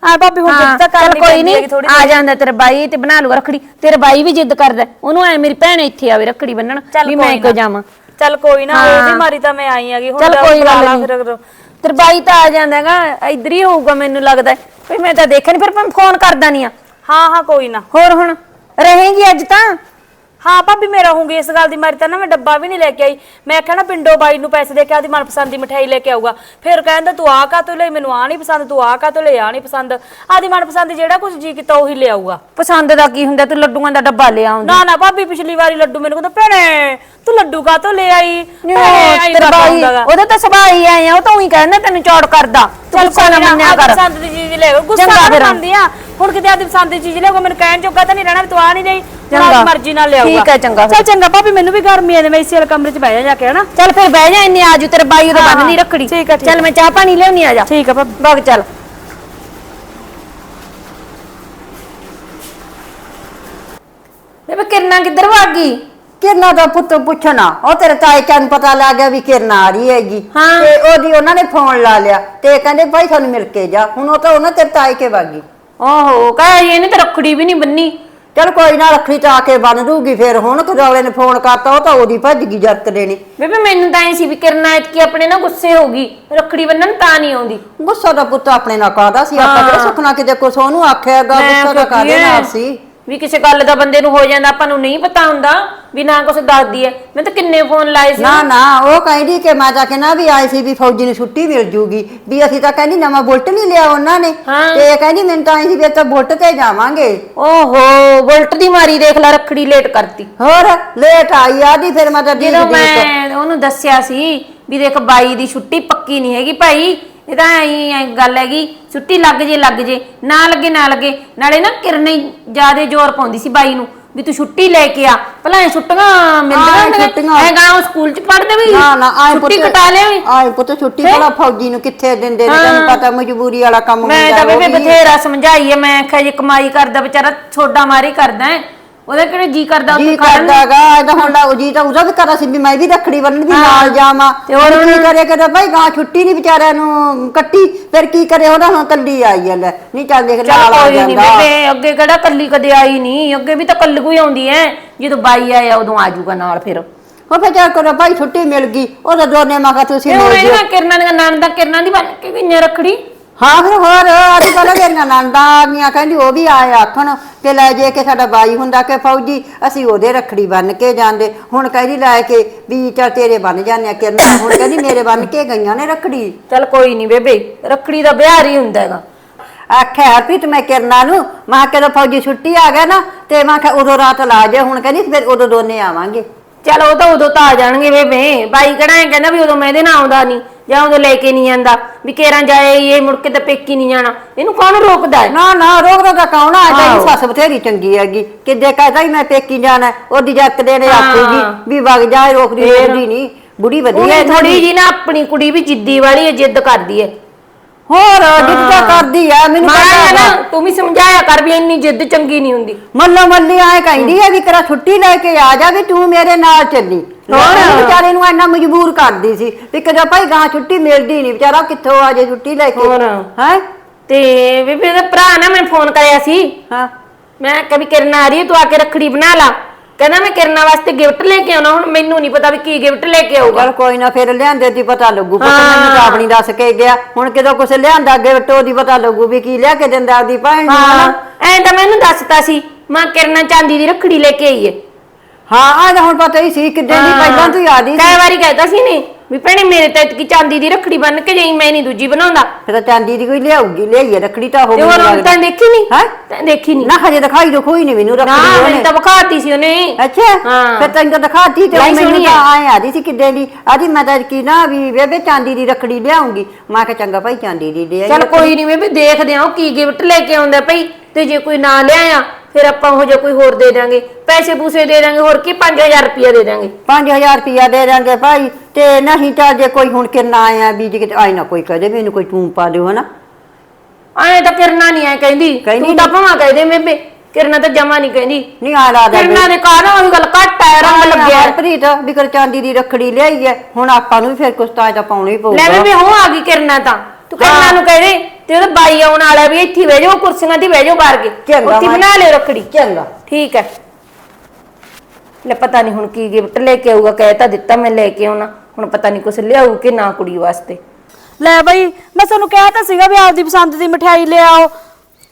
ਆ। ਭਾਬੀ ਹੁਣ ਹਾਂ, ਜਿੱਦ ਤਾਂ ਚੱਲ ਕਰਨੀ ਕੋਈ ਨਹੀਂ ਥੋੜੀ ਆ ਜਾਂਦਾ ਤੇਰਾ ਬਾਈ ਤੇ ਬਣਾ ਲੂ ਰੱਖੜੀ। ਤੇਰਾ ਬਾਈ ਵੀ ਜਿੱਦ ਕਰਦਾ ਉਹਨੂੰ ਐ ਮੇਰੀ ਭੈਣ ਇੱਥੇ ਆਵੇ ਰੱਖੜੀ ਬੰਨਣ ਵੀ ਮੈਂ ਕਿਉਂ ਜਾਵਾਂ। ਚੱਲ ਕੋਈ ਨਾ ਹਾਂ। ਉਹਦੀ ਮਾਰੀ ਤਾਂ ਮੈਂ ਆਈ ਆਗੀ ਹੁਣ ਚੱਲ ਕੋਈ ਗੱਲ ਲਾ ਨਹੀਂ। ਫਿਰ- ਤੇਰਾ ਬਾਈ ਤਾਂ ਆ ਜਾਂਦਾ ਹੈਗਾ ਇੱਧਰ ਹੀ ਹੋਊਗਾ ਮੈਨੂੰ ਲੱਗਦਾ। ਵੀ ਮੈਂ ਤਾਂ ਦੇਖਿਆ ਨਹੀਂ ਫਿਰ ਮੈਂ ਫੋਨ ਕਰਦਾ ਨਹੀਂ ਆ। ਹਾਂ ਹਾਂ ਕੋਈ ਨਾ। ਹੋਰ ਹੁਣ ਰਹੇਗੀ ਅੱਜ ਤਾਂ? ਹਾਂ ਭਾਬੀ ਮੈਂ ਰਹੂੰਗੀ ਇਸ ਗੱਲ ਦੀ ਮਾਰੀ ਤਾਂ ਨਾ ਮੈਂ ਡੱਬਾ ਵੀ ਨਹੀਂ ਲੈ ਕੇ ਆਈ। ਮੈਂ ਆਖਿਆ ਨਾ ਪਿੰਡੋਂ ਬਾਈ ਨੂੰ ਪੈਸੇ ਦੇ ਕੇ ਆਦੀ ਮਨਪਸੰਦ ਦੀ ਮਠਿਆਈ ਲੈ ਕੇ ਆਊਗਾ। ਫਿਰ ਕਹਿੰਦਾ ਤੂੰ ਆ ਕਾ ਤੋਂ ਲੈ ਮੈਨੂੰ ਆ ਨਹੀਂ ਪਸੰਦ ਤੂੰ ਆ ਕਾ ਤੋਂ ਲੈ ਆ ਨਹੀਂ ਪਸੰਦ। ਆਦੀ ਮਨਪਸੰਦ ਜਿਹੜਾ ਕੁਝ ਜੀ ਕੀਤਾ ਉਹੀ ਲਿਆਊਗਾ ਪਸੰਦ ਦਾ ਕੀ ਹੁੰਦਾ? ਤੂੰ ਲੱਡੂਆਂ ਦਾ ਡੱਬਾ ਲੈ ਆਉਂਦੀ। ਨਾ ਨਾ ਭਾਬੀ ਪਿਛਲੀ ਵਾਰੀ ਲੱਡੂ ਮੈਨੂੰ ਕਹਿੰਦਾ ਭੈਣੇ ਤੂੰ ਲੱਡੂ ਕਾ ਤੋਂ ਲੈ ਆਈ? ਨੀ ਭੈਣੇ, ਉਹ ਆਈਂ ਤੇਰਾ ਕਰਦਾ ਬਾਈ ਹੁੰਦਾ ਗਾ। ਉਹਦਾ ਤਾਂ ਸੁਭਾਅ ਹੀ ਆਇਆ ਉਹ ਤਾਂ ਉਹੀ ਕਹਿੰਦਾ ਤੈਨੂੰ ਚੌੜ ਕਰਦਾ। ਤੂੰ ਗੁੱਸਾ ਨਾ ਕੋਈ ਨਾ, ਮੰਨਿਆ ਕਰ। ਪਸੰਦ ਦੀ ਚੀਜ਼ ਲੈ ਗੁੱਸਾ ਨਾ। ਮੰਨਦੀ ਆ। ਹੁਣ ਕਿਤੇ ਆਦੀ ਪਸੰਦ ਦੀ ਚੀਜ਼ ਲਿਆਊਗਾ ਮੈਨੂੰ ਕਹਿਣ ਜੋਗਾ ਤਾਂ ਨਹੀਂ ਰਹਿਣਾ ਵੀ ਤੂੰ ਆ ਨਹੀਂ ਲਈ ਚੰਗਾ। ਚੰਗਾ। ਮਰਜ਼ੀ ਨਾਲ ਲਿਆਊਗਾ। ਠੀਕ ਹੈ, ਚੰਗਾ ਫਿਰ। ਚੱਲ ਚੰਗਾ ਭਾਬੀ ਮੈਨੂੰ ਵੀ ਗਰਮੀ ਆ ਤੇ ਮੈਂ ਇਸੇ ਵਾਲੇ ਕਮਰੇ 'ਚ ਬਹਿ ਜਾ ਜਾ ਕੇ ਹਨਾ? ਚੱਲ ਫਿਰ ਬਹਿ ਜਾ ਇੰਨੇ ਆਜੂ ਤੇਰੇ ਬਾਈ ਉਹਦਾ ਹਾਂ, ਬੰਨਦੀ ਰੱਖੜੀ ਠੀਕ ਹੈ, ਠੀਕ ਚੱਲ ਮੈਂ ਚਾਹ ਪਾਣੀ ਲਿਆਉਣੀ ਆ ਜਾ। ਠੀਕ ਆ ਭਾਬੀ। ਵਗ ਚੱਲ। ਬੇਬੇ ਕਿਰਨਾ ਕਿੱਧਰ ਭੱਗ ਗਈ? ਕਿਰਨਾ ਦਾ ਪੁੱਤ ਪੁੱਛਣਾ। ਉਹ ਤੇਰੇ ਤਾਏ ਕਹਿਣ ਪਤਾ ਲੱਗ ਗਿਆ ਵੀ ਕਿਰਨਾ ਆ ਰਹੀ ਹੈਗੀ। ਹਾਂ। ਤੇ ਉਹਦੀ ਉਹਨਾਂ ਨੇ ਫੋਨ ਲਾ ਲਿਆ। ਤੇ ਕਹਿੰਦੇ ਭਾਈ ਤੁਹਾਨੂੰ ਮਿਲ ਕੇ ਜਾ। ਹੁਣ ਉਹ ਤਾਂ ਉਹਨਾਂ ਤੇਰੇ ਤਾਏ ਕੇ ਵਾਗੀ ਓਹੋ ਕਹੇ ਇਹਨੇ ਤਾਂ ਰੱਖੜੀ ਵੀ ਨਹੀਂ ਬੰਨੀ। ਚਲ ਕੋਈ ਨਾ ਰੱਖੜੀ ਤਾਂ ਆ ਕੇ ਬੰਨ ਦੂਗੀ ਫਿਰ। ਹੁਣ ਕਦੋਲੇ ਨੇ ਫੋਨ ਕਰਤਾ ਉਹ ਤਾਂ ਉਹਦੀ ਭੱਜ ਗਈ ਜਰਕ ਦੇਣੀ ਬੇਬੇ ਮੈਨੂੰ ਤਾਂ ਐ ਸੀ ਵੀ ਕਿਰਨਾ ਇਤਕੀ ਆਪਣੇ ਨਾਲ ਗੁੱਸੇ ਹੋ ਗਈ। ਰੱਖੜੀ ਬੰਨਣ ਤਾਂ ਨਹੀਂ ਆਉਂਦੀ। ਗੁੱਸਾ ਦਾ ਪੁੱਤ ਆਪਣੇ ਨਾਲ ਕਾਹਦਾ ਸੀ? ਆਪਾਂ ਕਿਹੜਾ ਸੁਖਣਾ ਕਿਤੇ ਕੁਛ ਉਹਨੂੰ ਆਖਿਆਗਾ ਮੈਂ ਗੁੱਸਾ ਦਾ ਆਖਿਆ ਕਾਹਦੇ ਕੀ ਨਾਲ? ਸੀ? ਵੀ ਕਿਸੇ ਗੱਲ ਦਾ ਬੰਦੇ ਨੂੰ ਹੋ ਜਾਂਦਾ ਆਪਾਂ ਨੂੰ ਨਹੀਂ ਪਤਾ ਹੁੰਦਾ ਵੀ ਨਾ ਕੁਛ ਦੱਸਦੀ ਐ ਮੈਂ ਤਾਂ ਕਿੰਨੇ ਫੋਨ ਲਾਏ ਸੀ ਨਾ ਨਾ। ਉਹ ਕਹਿੰਦੀ ਕਿ ਮੈਂ ਤਾਂ ਕਹਿੰਦਾ ਵੀ ਆਈ ਸੀ ਵੀ ਫੌਜੀ ਨੂੰ ਛੁੱਟੀ ਮਿਲ ਜੂਗੀ। ਵੀ ਅਸੀਂ ਤਾਂ ਕਹਿੰਦੀ ਨਵਾਂ ਬੁਲਟ ਨਹੀਂ ਲਿਆ ਉਹਨਾਂ ਨੇ। ਹਾਂ। ਤੇ ਕਹਿੰਦੀ ਮੈਨੂੰ ਤਾਂ ਆਈ ਸੀ ਵੀ ਆਪਾਂ ਬੁਲਟ ਤੇ ਜਾਵਾਂਗੇ। ਓਹੋ ਬੁਲਟ ਦੀ ਮਾਰੀ ਦੇਖ ਲੈ ਰੱਖੜੀ ਲੇਟ ਕਰਤੀ। ਹੋਰ ਲੇਟ ਆਈ ਆਦੀ ਫਿਰ ਮੈਂ ਤਾਂ ਜਦੋਂ ਮੈਂ ਉਹਨੂੰ ਦੱਸਿਆ ਸੀ ਵੀ ਦੇਖ ਬਾਈ ਦੀ ਛੁੱਟੀ ਪੱਕੀ ਨਹੀਂ ਹੈਗੀ ਭਾਈ ਇਹ ਤਾਂ ਐਂ ਐਂ ਗੱਲ ਹੈਗੀ ਛੁੱਟੀ ਲੱਗ ਜੇ ਲੱਗ ਜੇ ਨਾ ਲੱਗੇ ਨਾ ਲੱਗੇ। ਨਾਲੇ ਨਾ ਕਿਰਨੇ ਜਿਆਦੇ ਜ਼ੋਰ ਪਾਉਂਦੀ ਸੀ ਬਾਈ ਨੂੰ ਵੀ ਤੂੰ ਛੁੱਟੀ ਲੈ ਕੇ ਆ। ਭਲਾ ਐਂ ਛੁੱਟੀਆਂ ਮਿਲਦੀਆਂ ਹਾਂ, ਹੁੰਦੀਆਂ ਛੁੱਟੀਆਂ। ਐ ਗਾਉਂ ਸਕੂਲ ਚ ਪੜ੍ਹਦੇ ਵੀ? ਨਾ ਨਾ ਆਏ ਛੁੱਟੀ ਕਟਾ ਲਿਆਵੀਂ ਆਏ ਪੁੱਤ ਛੁੱਟੀ ਭਲਾ ਫੌਜੀ ਨੂੰ ਕਿੱਥੇ ਦਿੰਦੇ ਨੇ? ਤੈਨੂੰ ਪਤਾ ਮਜਬੂਰੀ ਵਾਲਾ ਕੰਮ ਮੈਂ ਹੁੰਦਾ ਤਾਂ ਬੇਬੇ ਵੀ। ਬਥੇਰਾ ਸਮਝਾਈ ਐ ਮੈਂ ਆਖਿਆ ਜੇ ਕਮਾਈ ਕਰਦਾ ਵਿਚਾਰਾ ਛੋਡਾ ਮਾਰੀ ਕਰਦਾ ਹੈ। ਉਹਦਾ ਕਿਹੜਾ ਜੀ ਕਰਦਾ ਜੀ ਉੱਥੇ ਖੜਨ ਨੂੰ? ਕਰਦਾਗਾ ਇਹਦਾ ਹੁਣ ਉਹ ਜੀ ਤਾਂ ਉਹਦਾ ਵੀ ਕਰਾ ਸੀ ਵੀ ਮੈਂ ਵੀ ਰੱਖੜੀ ਬੰਨਣ ਦੀ ਨਾਲ ਜਾਵਾਂ। ਤੇ ਹੋਰ ਹੁਣ ਕੀ ਕਰੇ ਕਰੇ ਭਾਈ ਗਾਂ ਛੁੱਟੀ ਨਹੀਂ ਵਿਚਾਰਿਆਂ ਨੂੰ ਕੱਟੀ ਫਿਰ ਕੀ ਕਰੇ ਉਹਦਾ? ਹੁਣ ਕੱਲੀ ਆਈ ਐ ਲੈ ਨਹੀਂ ਚੱਲ ਦੇਖ ਚੱਲ ਨਾਲ ਆ ਕੋਈ ਨਹੀਂ ਜਾਂਦਾ। ਬੇਬੇ ਅੱਗੇ ਕਿਹੜਾ ਕੱਲੀ ਕਦੇ ਆਈ ਨਹੀਂ ਅੱਗੇ ਵੀ ਤਾਂ ਕੱਲ ਕੋਈ ਆਉਂਦੀ ਐ। ਜਦੋਂ ਬਾਈ ਆਇਆ ਉਦੋਂ ਆ ਜਾਊਗਾ ਨਾਲ ਫਿਰ। ਉਹ ਫਿਰ ਚੱਲ ਕਰੋ ਭਾਈ ਛੁੱਟੀ ਮਿਲ ਗਈ ਉਹ ਤਾਂ ਦੋਨੇ ਮੈਂ ਤੁਸੀਂ ਹੁਣ ਜਿਓ। ਇਹਨਾਂ ਕਿਰਨਾਂ ਦੀਆਂ ਦਾ ਕਿਰਨਾਂ ਦੀ ਬਣ ਕੇ ਗਈਆਂ ਰੱਖੜੀ। ਹਾਂ ਫਿਰ ਹੋਰ ਅੱਜ ਕੱਲ੍ਹ ਮੇਰੀਆਂ ਨੰਦਾਂ ਆ ਗਈਆਂ ਕਹਿੰਦੀ ਉਹ ਵੀ ਆਏ ਆਖਣ ਕਿ ਲੈ ਜੇ ਕਿ ਸਾਡਾ ਬਾਈ ਹੁੰਦਾ ਕਿ ਫੌਜੀ ਅਸੀਂ ਉਹਦੇ ਰੱਖੜੀ ਬੰਨ ਕੇ ਜਾਂਦੇ। ਹੁਣ ਕਹਿੰਦੀ ਲੈ ਕੇ ਵੀ ਚੱਲ ਤੇਰੇ ਬੰਨ ਜਾਂਦੇ ਆ ਕਿਰਨ ਹੁਣ ਕਹਿੰਦੀ ਮੇਰੇ ਬੰਨ ਕੇ ਗਈਆਂ ਨੇ ਰੱਖੜੀ। ਚੱਲ ਕੋਈ ਨਹੀਂ ਬੇਬੇ ਰੱਖੜੀ ਦਾ ਬਿਹਾਰ ਹੀ ਹੁੰਦਾ ਹੈਗਾ। ਆਖਿਆ ਹਰਪ੍ਰੀਤ ਮੈਂ ਕਿਰਨਾ ਨੂੰ ਮੈਂ ਕਿਹਾ ਜਦੋਂ ਫੌਜੀ ਛੁੱਟੀ ਆ ਗਿਆ ਨਾ ਤੇ ਮੈਂ ਕਿਹਾ ਉਦੋਂ ਰਾਤ ਲਾ ਜਾ ਹੁਣ ਕਹਿੰਦੀ ਫਿਰ ਉਦੋਂ ਦੋਨੇ ਆਵਾਂਗੇ। ਚਲ ਉਹ ਤਾਂ ਉਦੋਂ ਤਾਂ ਆ ਜਾਣਗੇ ਬੇਬੇ। ਬਾਈ ਕਿਹੜਾ ਐਂ ਕਹਿੰਦਾ ਵੀ ਉਦੋਂ ਮੈਂ ਇਹਦੇ ਨਾਲ ਆਉਂਦਾ ਨਹੀਂ ਜਾਂ ਉਦੋਂ ਲੈ ਕੇ ਨਹੀਂ ਜਾਂਦਾ। ਵੀ ਕੇਰਾਂ ਜਾਏ ਇਹ ਮੁੜ ਕੇ ਤਾਂ ਪੇਕੀ ਨਹੀਂ ਜਾਣਾ। ਇਹਨੂੰ ਕੌਣ ਰੋਕਦਾ ਹੈ? ਨਾ ਨਾ ਰੋਕ ਰੋਕ ਕੌਣ ਆ। ਜਾਈ ਸੱਸ ਬਥੇਰੀ ਚੰਗੀ ਹੈਗੀ। ਕਿੱਦੇ ਕਹਦਾ ਮੈਂ ਪੇਕੀ ਜਾਣਾ ਉਹਦੀ ਜੱਕ ਦੇ ਨੇ। ਆਖੂਗੀ ਵੀ ਵਗ ਜਾ ਰੋਕਦੀ ਰੋਕਦੀ ਨਹੀਂ। ਬੁੜੀ ਵਧੀਆ ਥੋੜੀ। ਜੀ ਨਾ ਆਪਣੀ ਕੁੜੀ ਵੀ ਜਿੱਦੀ ਵਾਲੀ ਹੈ ਜਿੱਦ ਕਰਦੀ ਹੈ। ਹੋਰ ਜਿੱਦਾਂ ਕਰਦੀ ਆ ਮੈਨੂੰ ਮਾਰਾ ਕਹਿੰਦਾ ਨਾ ਤੂੰ ਵੀ ਸਮਝਾਇਆ ਕਰ ਵੀ ਇੰਨੀ ਜਿੱਦ ਚੰਗੀ ਨਹੀਂ ਹੁੰਦੀ। ਮੱਲੋ ਮੱਲੀ ਆਏ ਕਹਿੰਦੀ ਆ ਵੀ ਤੇਰਾ ਛੁੱਟੀ ਲੈ ਕੇ ਆ ਜਾ ਵੀ ਤੂੰ ਮੇਰੇ ਨਾਲ ਚੱਲੀ। ਹੋਰ? ਵਿਚਾਰੇ ਨੂੰ ਇੰਨਾ ਮਜਬੂਰ ਕਰਦੀ ਸੀ ਵੀ ਕਦੇ ਭਾਈ ਗਾਂ ਛੁੱਟੀ ਮਿਲਦੀ ਨਹੀਂ ਵਿਚਾਰਾ ਕਿੱਥੋਂ ਆ ਜੇ ਛੁੱਟੀ ਲੈ ਕੇ। ਹੋਰ? ਹੈ? ਤੇ ਬੇਬੇ ਦਾ ਭਰਾ ਨਾ ਮੈਂ ਫੋਨ ਕਰਿਆ ਸੀ। ਹਾਂ। ਮੈਂ ਕभी ਕਿਰਨਾ ਆ ਰਹੀ ਹੈ ਤੂੰ ਆ ਕੇ ਰੱਖੜੀ ਬਣਾ ਲਾ। ਕਹਿੰਦਾ ਮੈਂ ਕਿਰਨਾ ਵਾਸਤੇ ਗਿਫਟ ਲੈ ਕੇ ਆਉਣਾ ਹੁਣ ਮੈਨੂੰ ਨਹੀਂ ਪਤਾ ਵੀ ਕੀ ਗਿਫਟ ਲੈ ਕੇ ਆਊਗਾ ਚਲ ਕੋਈ ਨਾ ਫਿਰ ਲਿਆਂਦੇ ਦੀ ਪਤਾ ਲੱਗੂ ਪੁੱਤ। ਮੈਨੂੰ ਤਾਂ ਆਪਣੀ ਦੱਸ ਕੇ ਗਿਆ ਹੁਣ ਕਿਦੋਂ ਕੁਛ ਲਿਆਂਦਾ ਅੱਗੇ ਵਟੋ ਦੀ ਪਤਾ ਲੱਗੂ ਵੀ ਕੀ ਲਿਆ ਕੇ ਦਿੰਦਾ ਆਪਦੀ ਭੈਣ ਨੂੰ ਹਾਂ। ਐਂ ਤਾਂ ਮੈਨੂੰ ਦੱਸਤਾ ਸੀ ਮਾਂ ਕਿਰਨਾ ਚਾਂਦੀ ਦੀ ਰੱਖੜੀ ਲੈ ਕੇ ਆਈ ਹੈ ਹਾਂ ਆ ਤਾਂ ਹੁਣ ਪਤਾ ਹੀ ਸੀ ਕਿੱਦਾਂ ਦੀ ਪਹਿਲਾਂ ਤੋਂ ਹੀ ਆ ਦੀ ਕਈ ਵਾਰੀ ਕਹਿਤਾ ਸੀ ਨੇ ਵੀ ਭੈਣੇ ਮੇਰੇ ਤਾਂ ਇਤਕੀ ਚਾਂਦੀ ਦੀ ਰੱਖੜੀ ਬੰਨ ਕੇ ਜਾਈ ਮੈਂ ਨਹੀਂ ਦੂਜੀ ਬਣਾਉਂਦਾ। ਫਿਰ ਤਾਂ ਚਾਂਦੀ ਦੀ ਕੋਈ ਲਿਆਉਗੀ ਲਿਆਈਏ ਰੱਖੜੀ ਤਾਂ ਹੋ ਤੇ ਹੋਰ ਹੁਣ ਤਾਂ ਦੇਖੀ ਨਹੀਂ ਹੈਂ? ਤਾਂ ਦੇਖੀ ਨਹੀਂ ਨਾ ਹਜੇ ਦਿਖਾਈ ਦੋ ਕੋਈ ਨਹੀਂ ਮੈਨੂੰ ਨਾ ਰੱਖੜੀ ਮੈਨੂੰ ਉਹਨੇ ਤਾਂ ਵਿਖਾਤੀ ਸੀ ਉਹਨੇ। ਅੱਛਾ ਹਾਂ। ਫਿਰ ਤੈਨੂੰ ਤਾਂ ਦਿਖਾਤੀ ਤੇ ਮੈਨੂੰ ਸੋਹਣੀ ਤਾਂ ਹੈ। ਆਏ ਆਦੀ ਸੀ ਕਿੱਦਾਂ ਦੀ ਆਦੀ ਮੈਂ ਤਾਂ ਕੀ ਨਾ ਵੀ ਬੇਬੇ ਚਾਂਦੀ ਦੀ ਰੱਖੜੀ ਲਿਆਉਂਗੀ ਮੈਂ ਕਿਹਾ ਚੰਗਾ ਭਾਈ ਚਾਂਦੀ ਦੀ ਲੈ ਆਈ ਚਲ ਕੋਈ ਨਹੀਂ ਵੀ ਦੇਖਦੇ ਹਾਂ ਉਹ ਕੀ ਗਿਫਟ ਲੈ ਕੇ ਆਉਂਦਾ ਭਈ ਤੇ ਜੇ ਕੋਈ ਨਾ ਲਿਆਇਆ ਫਿਰ ਆਪਾਂ ਉਹ ਜੇ ਕੋਈ ਹੋਰ ਦੇ ਦਾਂਗੇ ਪੈਸੇ ਪੂਸੇ ਦੇ ਦਾਂਗੇ ਹੋਰ ਕੀ? 5000 ਰੁਪਇਆ ਦੇ ਦਾਂਗੇ 5000 ਰੁਪਇਆ ਦੇ ਦਾਂਗੇ ਭਾਈ। ਤੇ ਨਹੀਂ ਤਾਂ ਜੇ ਕੋਈ ਹੁਣ ਕਿਰਨਾ ਆਇਆ ਵੀ ਜੇ ਕਿਤੇ ਆਈ ਨਾ ਕੋਈ ਕਹਦੇ ਮੈਨੂੰ ਕੋਈ ਟੂਮ ਪਾ ਦਿਓ ਹਨਾ? ਐਂ ਤਾਂ ਕਿਰਨਾ ਨਹੀਂ ਐ ਕਹਿੰਦੀ। ਕਹਿੰਦੀ ਤੂੰ ਤਾਂ ਭਾਵੇਂ ਕਹਦੇ ਮੇਬੇ ਕਿਰਨਾ ਤਾਂ ਜਮਾ ਨਹੀਂ ਕਹਿੰਦੀ। ਨਹੀਂ ਆ ਲਾ ਦੇ ਕਿਰਨਾ ਦੇ ਕਾਹਦਾ ਉਹੀ ਗੱਲ ਘੱਟ ਹੈ ਰੰਗ ਲੱਗਿਆ। ਪ੍ਰੀਤ ਵੀ ਕਰ ਚਾਂਦੀ ਦੀ ਰੱਖੜੀ ਲਿਆਈ ਹੈ ਹੁਣ ਆਪਾਂ ਨੂੰ ਵੀ ਫਿਰ ਕੁਛ ਤਾਂ ਤਾਂ ਪਾਉਣਾ ਹੀ ਲੈ ਪਊਗਾ ਬੇਬੇ ਹੋ ਆ ਗਈ ਕਿਰਨਾ ਤਾਂ। ਤੂੰ ਕਿਰਨਾ ਨੂੰ ਕਹਦੇ ਤੇ ਉਹਦਾ ਬਾਈ ਆਉਣ ਵਾਲਾ ਵੀ ਇੱਥੇ ਹੀ ਬਹਿ ਜਾਓ ਕੁਰਸੀਆਂ ਤੇ ਬਹਿ ਜਾਓ ਬਾਹਰ ਕੇ। ਚੰਗਾ ਉੱਥੇ ਬਣਾ ਲਿਓ ਰੱਖੜੀ। ਚੰਗਾ। ਠੀਕ ਹੈ। ਲੈ ਪਤਾ ਨਹੀਂ ਹੁਣ ਕੀ ਗਿਫਟ ਲੈ ਕੇ ਆਊਗਾ ਕਹਿ ਤਾਂ ਦਿੱਤਾ ਮੈਂ ਲੈ ਕੇ ਆਉਣਾ। ਹੁਣ ਪਤਾ ਨਹੀਂ ਕੁਛ ਲਿਆਊ ਕਿ ਨਾ ਕੁੜੀ ਵਾਸਤੇ। ਲੈ ਬਈ ਮੈਂ ਤੁਹਾਨੂੰ ਕਿਹਾ ਤਾਂ ਸੀਗਾ ਵੀ ਆਪਦੀ ਪਸੰਦ ਦੀ ਮਠਿਆਈ ਲਿਆਓ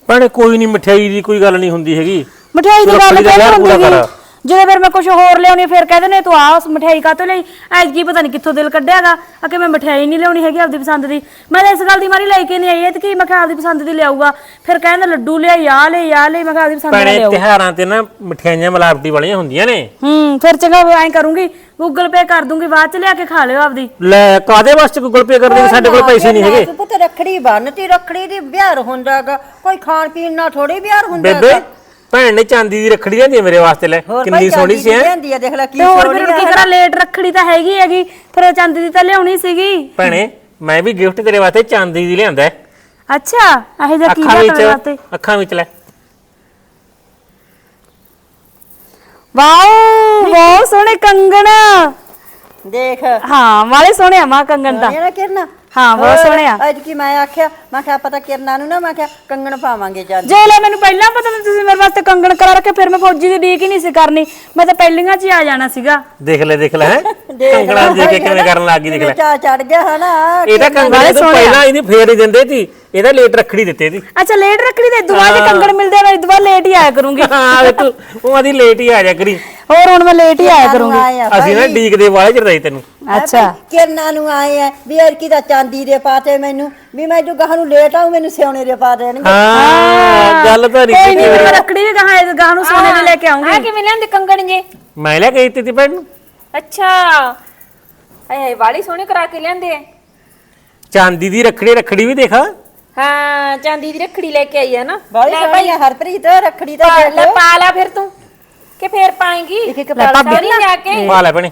ਭੈਣੇ ਕੋਈ ਨਹੀਂ ਮਠਿਆਈ ਦੀ ਕੋਈ ਗੱਲ ਨਹੀਂ ਹੁੰਦੀ ਹੈਗੀ। ਮਠਿਆਈ ਦੀ ਗੱਲ ਕਿਹੜੀ ਹੁੰਦੀ ਗੀ? ਜਦੋਂ ਫਿਰ ਮੈਂ ਕੁਝ ਹੋਰ ਲਿਆਉਣੀ ਫਿਰ ਕਹਿੰਦੇ ਨੇ ਤੂੰ ਆ ਮਠਿਆਈ ਕਾਤੋਂ ਲਈ? ਐਜ ਕੀ ਪਤਾ ਨਹੀਂ ਕਿੱਥੋਂ ਦਿਲ ਕੱਢਿਆਗਾ ਆ ਕਿ ਮੈਂ ਮਠਿਆਈ ਨਹੀਂ ਲਿਆਉਣੀ ਹੈਗੀ ਆਪਦੀ ਪਸੰਦ ਦੀ। ਮੈਂ ਤਾਂ ਇਸ ਗੱਲ ਦੀ ਮਾਰੀ ਲੈ ਕੇ ਨਹੀਂ ਆਈ ਇਹ ਤੇ ਕੀ ਮੈਂ ਕਿਹਾ ਆਪਦੀ ਪਸੰਦ ਦੀ ਲਿਆਊਗਾ। ਫਿਰ ਕਹਿੰਦਾ ਲੱਡੂ ਲਿਆ ਆ ਲੈ ਆ ਲੈ ਮੈਂ ਕਿਹਾ ਆਪਦੀ ਪਸੰਦ ਦੀ ਭੈਣੇ ਲਿਆਊ। ਤਿਹਾਰਾਂ ਤੇ ਨਾ ਮਠਿਆਈਆਂ ਮਿਲਾਵਟੀ ਵਾਲੀਆਂ ਹੁੰਦੀਆਂ ਨੇ। ਹੂੰ ਫਿਰ ਚੰਗਾ ਐਂ ਕਰੂੰਗੀ ਗੂਗਲ ਪੇ ਕਰ ਦੂੰਗੀ ਬਾਅਦ ਚ ਲਿਆ ਕੇ ਖਾ ਲਿਓ ਆਪਦੀ। ਲੈ ਕਾਦੇ ਵਾਸਤੇ ਗੂਗਲ ਪੇ ਕਰ ਦੇਂਗੇ ਸਾਡੇ ਕੋਲ ਪੈਸੇ ਨਹੀਂ ਹੈਗੇ। ਪੁੱਤ ਰੱਖੜੀ ਬੰਨਤੀ ਰੱਖੜੀ ਦੀ ਵਿਆਹ ਹੁੰਦਾਗਾ ਕੋਈ ਖਾਣ ਪੀਣ ਨਾਲ ਥੋੜੀ ਵਿਆਹ ਹੁੰਦਾ ਬੇਬੇ ਭੈਣ ਨੇ ਚਾਂਦੀ ਦੀ ਰੱਖੜੀ ਲਿਆਂਦੀ ਮੇਰੇ ਵਾਸਤੇ ਲੈ ਕਿੰਨੀ ਸੋਹਣੀ ਸੀ ਐ ਲਿਆਂਦੀ ਆ ਦੇਖ ਲੈ ਕੀ ਤੇ ਹੋਰ ਸੋਹਣੀ ਫਿਰ ਕੀ ਆ। ਕਰਾਂ ਲੇਟ ਰੱਖੜੀ ਤਾਂ ਹੈਗੀ ਹੈਗੀ ਫਿਰ ਉਹ ਚਾਂਦੀ ਦੀ ਤਾਂ ਲਿਆਉਣੀ ਸੀਗੀ। ਭੈਣੇ ਮੈਂ ਵੀ ਗਿਫਟ ਤੇਰੇ ਵਾਸਤੇ ਚਾਂਦੀ ਦੀ ਲਿਆਂਦਾ ਹੈ। ਅੱਛਾ ਇਹ ਜਿਹਾ ਕੀ ਅੱਖਾਂ ਲਿਆ ਤੁਹਾਡੇ ਵਾਸਤੇ? ਵਿੱਚ ਅੱਖਾਂ ਵਿੱਚ ਲੈ। ਵਾਓ ਬਹੁਤ ਸੋਹਣੇ ਕੰਗਣ। ਦੇਖ। ਹਾਂ ਵਾਲੇ ਸੋਹਣੇ ਆ ਮਾਂ ਕੰਗਣ ਤਾਂ ਇਹ ਨਾ ਕਿਰਨਾ? ਹਾਂ, ਬਹੁਤ ਸੋਹਣੇ ਆ। ਅੱਜ ਕੀ ਮੈਂ ਆਖਿਆ? ਮੈਂ ਕਿਹਾ ਪਤਾ ਕਿਰਨਾ ਨੂੰ ਨਾ ਮੈਂ ਕਿਹਾ ਕੰਗਣ ਪਾਵਾਂਗੇ ਚੱਲ। ਜੇ ਲੈ ਮੈਨੂੰ ਪਹਿਲਾਂ ਪਤਾ ਤਾਂ ਤੁਸੀਂ ਮੇਰੇ ਵਾਸਤੇ ਕੰਗਣ ਕਰਾ ਰੱਖਿਆ ਫਿਰ ਮੈਂ ਫੌਜੀ ਦੀ ਡੀਕ ਹੀ ਨਹੀਂ ਸੀ ਕਰਨੀ। ਮੈਂ ਤਾਂ ਪਹਿਲੀਆਂ 'ਚ ਹੀ ਆ ਜਾਣਾ ਸੀਗਾ। ਦੇਖ ਲੈ ਦੇਖ ਲੈ ਹੈਂ? ਕੰਗਣਾ ਦੇ ਕੇ ਕਿਵੇਂ ਕਰਨ ਲੱਗ ਗਈ ਦੇਖ ਲੈ। ਚਾ ਚੜ ਗਿਆ ਹਨਾ ਇਹ ਤਾਂ ਕੰਗਣੇ ਤੋਂ ਪਹਿਲਾਂ ਇਹਨੇ ਫੇਰ ਹੀ ਦਿੰਦੇ ਸੀ ਇਹਦਾ ਲੇਟ ਰੱਖੜੀ ਦਿੱਤੇ ਸੀ ਅੱਛਾ ਲੇਟ ਰੱਖੜੀ ਦੇ ਦੁਆ ਜੇ ਕੰਗਣ ਮਿਲਦੇ ਮੈਂ ਦੁਆ ਲੇਟ ਹੀ ਆਇਆ ਕਰੂੰਗੀ। ਹਾਂ ਵੇ ਤੂੰ ਉਹ ਆਦੀ ਲੇਟ ਹੀ ਆ ਜਾ ਕਰੀ। ਹੋਰ ਹੁਣ ਮੈਂ ਲੇਟ ਹੀ ਆਇਆ ਕਰੂੰਗੀ। ਆ ਅਸੀਂ ਨਾ ਡੀਕ ਦੇ ਵਾਲੇ ਚ ਰਹੀ ਤੈਨੂੰ। ਅੱਛਾ। ਕਿਰਨਾ ਨੂੰ ਆਏ ਆ ਵੀ ਯਾਰ ਕੀ ਦਾ ਚਾਂਦੀ ਦੇ ਪਾਤੇ ਮੈਨੂੰ ਵੀ ਮੈਂ ਜੋ ਗਾਹ ਨੂੰ ਲੇਟ ਆਉ ਮੈਨੂੰ ਸਿਉਣੇ ਦੇ ਪਾ ਦੇਣਗੇ। ਹਾਂ ਗੱਲ ਤਾਂ ਨਹੀਂ ਨਹੀਂ ਮੈਂ ਰੱਖੜੀ ਵੀ ਗਾਹਾਂ ਇਸ ਗਾਹ ਨੂੰ ਸੋਨੇ ਦੀ ਲੈ ਕੇ ਆਉਂਗੀ ਆ ਕਿਵੇਂ ਲਿਆਂਦੇ ਕੰਗਣ ਜੇ? ਮੈਂ ਲੈ ਕੇ ਦਿੱਤੀ ਤੀ ਭੈਣ ਨੂੰ। ਅੱਛਾ। ਹਾਏ ਹਾਏ ਵਾਲੀ ਸੋਹਣੇ ਕਰਾ ਕੇ ਲਿਆਂਦੇ ਆ ਚਾਂਦੀ ਦੀ ਰੱਖੜੀ ਰੱਖੜੀ ਵੀ ਦੇਖ। ਹਾਂ ਚਾਂਦੀ ਦੀ ਰੱਖੜੀ ਲੈ ਕੇ ਆਈ ਹੈ ਨਾ। ਬਾਈ ਲੈ ਸੋਹਣੀ ਆ ਹਰਪ੍ਰੀਤ ਰੱਖੜੀ ਤਾਂ ਪਾ ਲੈ ਪਾ ਲਾ ਫਿਰ ਤੂੰ। ਕਿ ਫੇਰ ਪਾਏਂਗੀ? ਇੱਕ ਇੱਕ ਲੈ ਭਾਬੀ। ਸਾਰੀ ਜਾ ਕੇ। ਪਾ ਲੈ ਭੈਣੇ।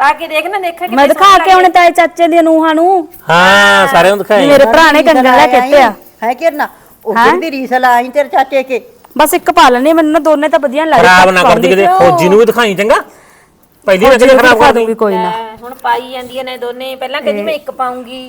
ਪਾ ਕੇ ਦੇਖ ਨਾ ਦੇਖਾ ਮੈਂ ਦਿਖਾ ਕੇ ਆਉਣੇ ਤਾਏ ਚਾਚੇ ਦੀਆਂ ਨੂੰਹਾਂ ਨੂੰ। ਹਾਂ ਸਾਰਿਆਂ ਨੂੰ ਦਿਖਾਈ। ਮੇਰੇ ਭਰਾ ਨੇ ਕੰਗਣ ਲੈ ਕੇ ਦਿੱਤੇ ਆ। ਹੈ ਕਿਰਨਾ ਉਹ ਵੀ ਰੀਸ ਲਾਈ ਤੇਰੇ ਚਾਚੇ ਕੇ। ਬਸ ਇੱਕ ਪਾ ਲੈਣੀ ਮੈਨੂੰ ਨਾ ਦੋਨੇ ਤਾਂ ਵਧੀਆ ਨੀ ਲੱਗਦੇ ਖਰਾਬ ਨਾ ਕਰਦੀ ਕਿਤੇ। ਫੌਜੀ ਨੂੰ ਵੀ ਦਿਖਾਈ ਚੰਗਾ? ਪਹਿਲੀ ਨਾ ਕਿਤੇ ਖਰਾਬ ਕਰ ਦੂੰਗੀ ਕੋਈ ਨਾ। ਲੈ, ਹੁਣ ਪਾਈ ਜਾਂਦੀਆਂ ਨੇ ਦੋਨੇ। ਪਹਿਲਾਂ ਕਹਿੰਦੀ ਮੈਂ ਇੱਕ ਪਾਉਂਗੀ।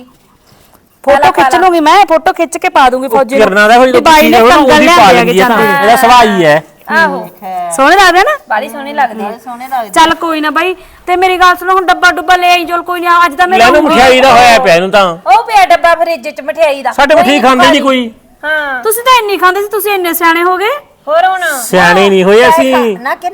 ਫੋਟੋ ਖਿੱਚ ਲੂੰਗੀ ਮੈਂ ਫੋਟੋ ਖਿੱਚ ਕੇ ਪਾ ਦੂੰਗੀ ਫੌਜੀ ਨੂੰ। ਕਿਰਨਾ ਦਾ ਹੋਈ ਬਾਈ ਨੇ ਕੰਗਣ ਲਿਆਂਦੇ ਹੈਗੇ ਚਾਂਦੀ ਦੇ। ਇਹਦਾ ਸਵਾਈ ਹੈ ਆਹੋ। ਸੋਹਣੇ ਲੱਗਦੇ ਨਾ? ਬਾਲੀ ਸੋਹਣੀ ਲੱਗਦੀ ਹੈ। ਸੋਹਣੇ ਲੱਗਦੇ ਚੱਲ ਕੋਈ ਨਾ ਬਾਈ ਤੇ ਮੇਰੀ ਗੱਲ ਸੁਣੋ ਹੁਣ ਡੱਬਾ ਡੁੱਬਾ ਲੈ ਆਈ ਚਲ ਕੋਈ ਨਾ ਅੱਜ ਤਾਂ ਮੈਂ ਲੈ ਨੂੰ ਮਠਿਆਈ ਦਾ ਹੋਇਆ ਪਿਆ ਇਹਨੂੰ ਤਾਂ। ਉਹ ਪਿਆ ਡੱਬਾ ਫਰਿੱਜ ਚ ਮਠਿਆਈ ਦਾ। ਸਾਡੇ ਮਠਿਆਈ ਖਾਂਦੇ ਨਹੀਂ ਕੋਈ। ਹਾਂ। ਤੁਸੀਂ ਤਾਂ ਇੰਨੀ ਖਾਂਦੇ ਸੀ ਤੁਸੀਂ ਇੰਨੇ ਸਿਆਣੇ ਹੋ ਗਏ। ਹੋਰ ਹੁਣ? ਸਿਆਣੇ ਨਹੀਂ ਹੋਏ ਅਸੀਂ। ਨਾ ਤੈਂ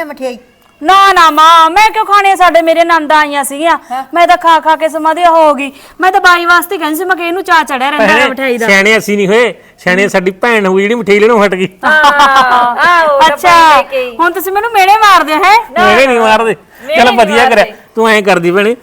ਆ ਮਠਿਆਈ? ਨਾ ਨਾ ਮਾਂ ਮੈਂ ਕਿਉਂ ਖਾਣੇ ਸਾਡੇ ਮੇਰੇ ਨੰਦ ਆਈਆਂ ਸੀਗੀਆਂ। ਮੈਂ ਤਾਂ ਖਾ ਖਾ ਕੇ ਸਮਾਧੀ ਹੋ ਗਈ। ਮੈਂ ਤਾਂ ਬਾਈ ਵਾਸਤੇ ਕਹਿੰਦੀ ਸੀ ਮੈਂ ਕਿ ਇਹਨੂੰ ਚਾਹ ਚੜਿਆ ਰਹਿੰਦਾ ਹੈ ਮਠਾਈ ਦਾ। ਸਿਆਣੇ ਅਸੀਂ ਨਹੀਂ ਹੋਏ। ਸਿਆਣੇ ਸਾਡੀ ਭੈਣ ਹੋਈ ਜਿਹੜੀ ਮਠਿਆਈ ਲੈਣੋਂ ਹਟ ਗਈ। ਆਹੋ ਅੱਛਾ ਹੁਣ ਤੁਸੀਂ ਮੈਨੂੰ ਮੇੜੇ ਮਾਰਦੇ ਹੋ ਹੈ? ਮੇਰੇ ਨਹੀਂ ਮਾਰਦੇ। ਚਲ ਵਧੀਆ ਕਰਿਆ। ਤੂੰ ਐਂ ਕਰਦੀ ਭੈਣੇ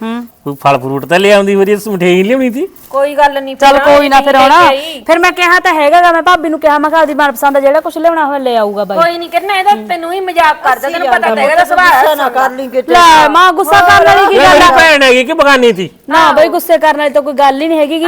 ਕੋਈ ਫਲ ਫਰੂਟ ਤਾਂ ਲੈ ਆਉਂਦੀ ਵਧੀਆ ਮਠਿਆਈ ਲਿਆਉਣੀ ਸੀ ਕੋਈ ਗੱਲ ਨਹੀਂ ਚਲ ਕੋਈ ਨਾ ਫਿਰ ਆਉਣਾ ਫਿਰ ਮੈਂ ਕਿਹਾ ਤਾਂ ਹੈਗਾਗਾ ਮੈਂ ਭਾਬੀ ਨੂੰ ਕਿਹਾ ਮੈਂ ਕਿਹਾ ਉਹਦੀ ਮਨਪਸੰਦ ਦਾ ਜਿਹੜਾ ਕੁਝ ਲਿਆਉਣਾ ਹੋਵੇ ਲੈ ਆਊਗਾ ਬਾਈ। ਕੋਈ ਨਹੀਂ ਕਰਨਾ ਇਹਦਾ ਤੈਨੂੰ ਹੀ ਮਜ਼ਾਕ ਕਰਦਾ ਤੈਨੂੰ ਪਤਾ ਤਾਂ ਹੈਗਾ ਦਾ ਸੁਭਾਅ। ਨਾ ਕਰ ਲਈ ਕਿਤੇ ਲੈ ਮਾਂ ਗੁੱਸਾ ਕਰਨ ਵਾਲੀ ਕੀ ਗੱਲ ਮੇਰੀ ਆ ਭੈਣ ਹੈਗੀ ਕਿ ਬਗਾਨੀ ਸੀ ਨਾ ਬਈ ਗੁੱਸੇ ਕਰਨ ਵਾਲੀ ਤਾਂ ਕੋਈ ਗੱਲ ਹੀ ਨਹੀਂ ਹੈਗੀ ਜੇ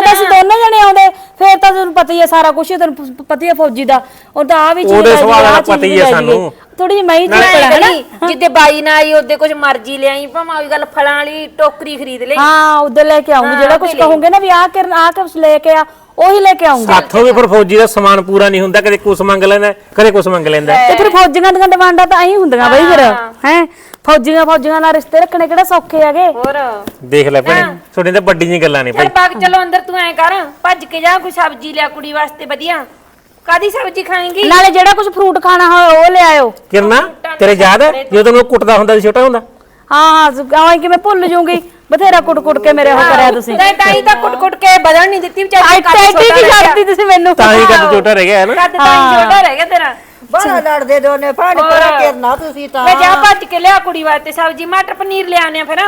ਤਾਂ ਅਸੀਂ ਦੋਨੋਂ ਜਣੇ ਆਉਂਦੇ ਫਿਰ ਤਾਂ ਤੁਹਾਨੂੰ ਪਤਾ ਹੀ ਹੈ ਸਾਰਾ ਕੁਝ ਤੈਨੂੰ ਪ- ਪਤਾ ਹੀ ਫੌਜੀ ਦਾ। ਉਹ ਤਾਂ ਆ ਵੀ ਚੀਜ਼ ਉਹਦੇ ਲੈ ਦਾ ਪਤਾ ਹੀ ਲੈ ਸਾਨੂੰ। ਥੋੜੀ ਜਿਹੀ ਮੈਂ ਹੀ ਚੀਜ਼ ਨਹੀਂ ਹੈ ਨਾ। ਨਹੀਂ ਜਿੱਦੇ ਬਾਈ ਨਾ ਆਈ ਉਹਦੇ ਕੁਝ ਮਰਜ਼ੀ ਲਿਆਈ ਭਾਵੇਂ ਉਹੀ ਗੱਲ ਫਲਾਂ ਵਾਲੀ ਟੋਕਰੀ ਖਰੀਦ ਲਈ ਹਾਂ ਉਧਰ ਲੈ ਕੇ ਆਉਂਗੀ ਜਿਹੜਾ ਕੁਝ ਕਹੋਗੇ ਨਾ ਵੀ ਆਹ ਕਰਨ ਆਹ ਕੁਝ ਲੈ ਕੇ ਆ ਉਹੀ ਲੈ ਕੇ ਆਉਂਗੀ ਸਾਥੋਂ ਵੀ ਫਿਰ ਫੌਜੀ ਦਾ ਸਮਾਨ ਪੂਰਾ ਨਹੀਂ ਹੁੰਦਾ ਕਦੇ ਕੁਛ ਮੰਗ ਲੈਂਦਾ ਕਦੇ ਕੁਛ ਮੰਗ ਲੈਂਦਾ। ਤੇ ਫਿਰ ਫੌਜੀਆਂ ਦੀਆਂ ਡਿਮਾਂਡਾਂ ਤਾਂ ਐਂ ਹੁੰਦੀਆਂ ਬਈ ਫਿਰ ਹੈ। ਫੌਜੀਆਂ ਫੌਜੀਆਂ ਨਾਲ ਰਿਸ਼ਤੇ ਰੱਖਣੇ ਕਿਹੜਾ ਸੌਖੇ ਹੈਗੇ? ਹੋਰ। ਦੇਖ ਲੈ ਭੈਣੇ। ਤੁਹਾਡੀਆਂ ਤਾਂ ਵੱਡੀ ਜੀ ਗੱਲਾਂ ਨੇ ਚੱਲ ਭਾਈ। ਬਾਗ ਚਲੋ ਅੰਦਰ ਤੂੰ ਐ ਕਰ ਭੱਜ ਕੇ ਜਾ ਕੋਈ ਸਬਜ਼ੀ ਲਿਆ ਕੁੜੀ ਵਾਸਤੇ ਵਧੀਆ। ਕਾਦੀ ਸਬਜ਼ੀ ਖਾਏਂਗੀ? ਨਾਲੇ ਜਿਹੜਾ ਕੁਝ ਫਰੂਟ ਖਾਣਾ ਹੋਵੇ ਉਹ ਲੈ ਆਇਓ। ਕਿਰਨਾ ਤੇਰੇ ਯਾਦ ਹੈ? ਜਦੋਂ ਤੈਨੂੰ ਉਹ ਕੁੱਟਦਾ ਹੁੰਦਾ ਸੀ ਛੋਟਾ ਹੁੰਦਾ। ਹਾਂ ਹਾਂ ਕਿ ਮੈਂ ਭੁੱਲ ਜੂੰਗੀ। ਬਥੇਰਾ ਕੁੱਟ ਕੁੱਟ ਕੇ ਮੇਰੇ ਉਹ ਕਰਿਆ ਤੁਸੀਂ। ਨਹੀਂ ਤਾਂ ਹੀ ਤਾਂ ਕੁੱਟ ਕੁੱਟ ਕੇ ਬਦਲ ਨਹੀਂ ਦਿੱਤੀ ਵਿਚਾਰੀ ਆਈ ਟੈਟੀ ਕੀ ਤੁਸੀਂ ਮੈਨੂੰ। ਤਾਂ ਹੀ ਕੱਦ ਛੋਟਾ ਰਹਿ ਗਿਆ ਹੈ ਨਾ? ਕੱਦ ਤਾਂ ਹੀ ਛੋਟਾ ਰਹਿ ਗਿਆ ਤੇਰਾ। ਬੜਾ ਲੜਦੇ ਦੋਨੇ ਭਾਂਡੇ ਹੋਰ। ਪਰ ਕਿਰਨਾ ਤੁਸੀਂ ਤਾਂ। ਮੈਂ ਜਾ ਭੱਜ ਕੇ ਲਿਆ ਕੁੜੀ ਵਾਸਤੇ ਸਬਜ਼ੀ ਮਟਰ ਪਨੀਰ ਲਿਆਉਣੇ ਆ ਫਿਰ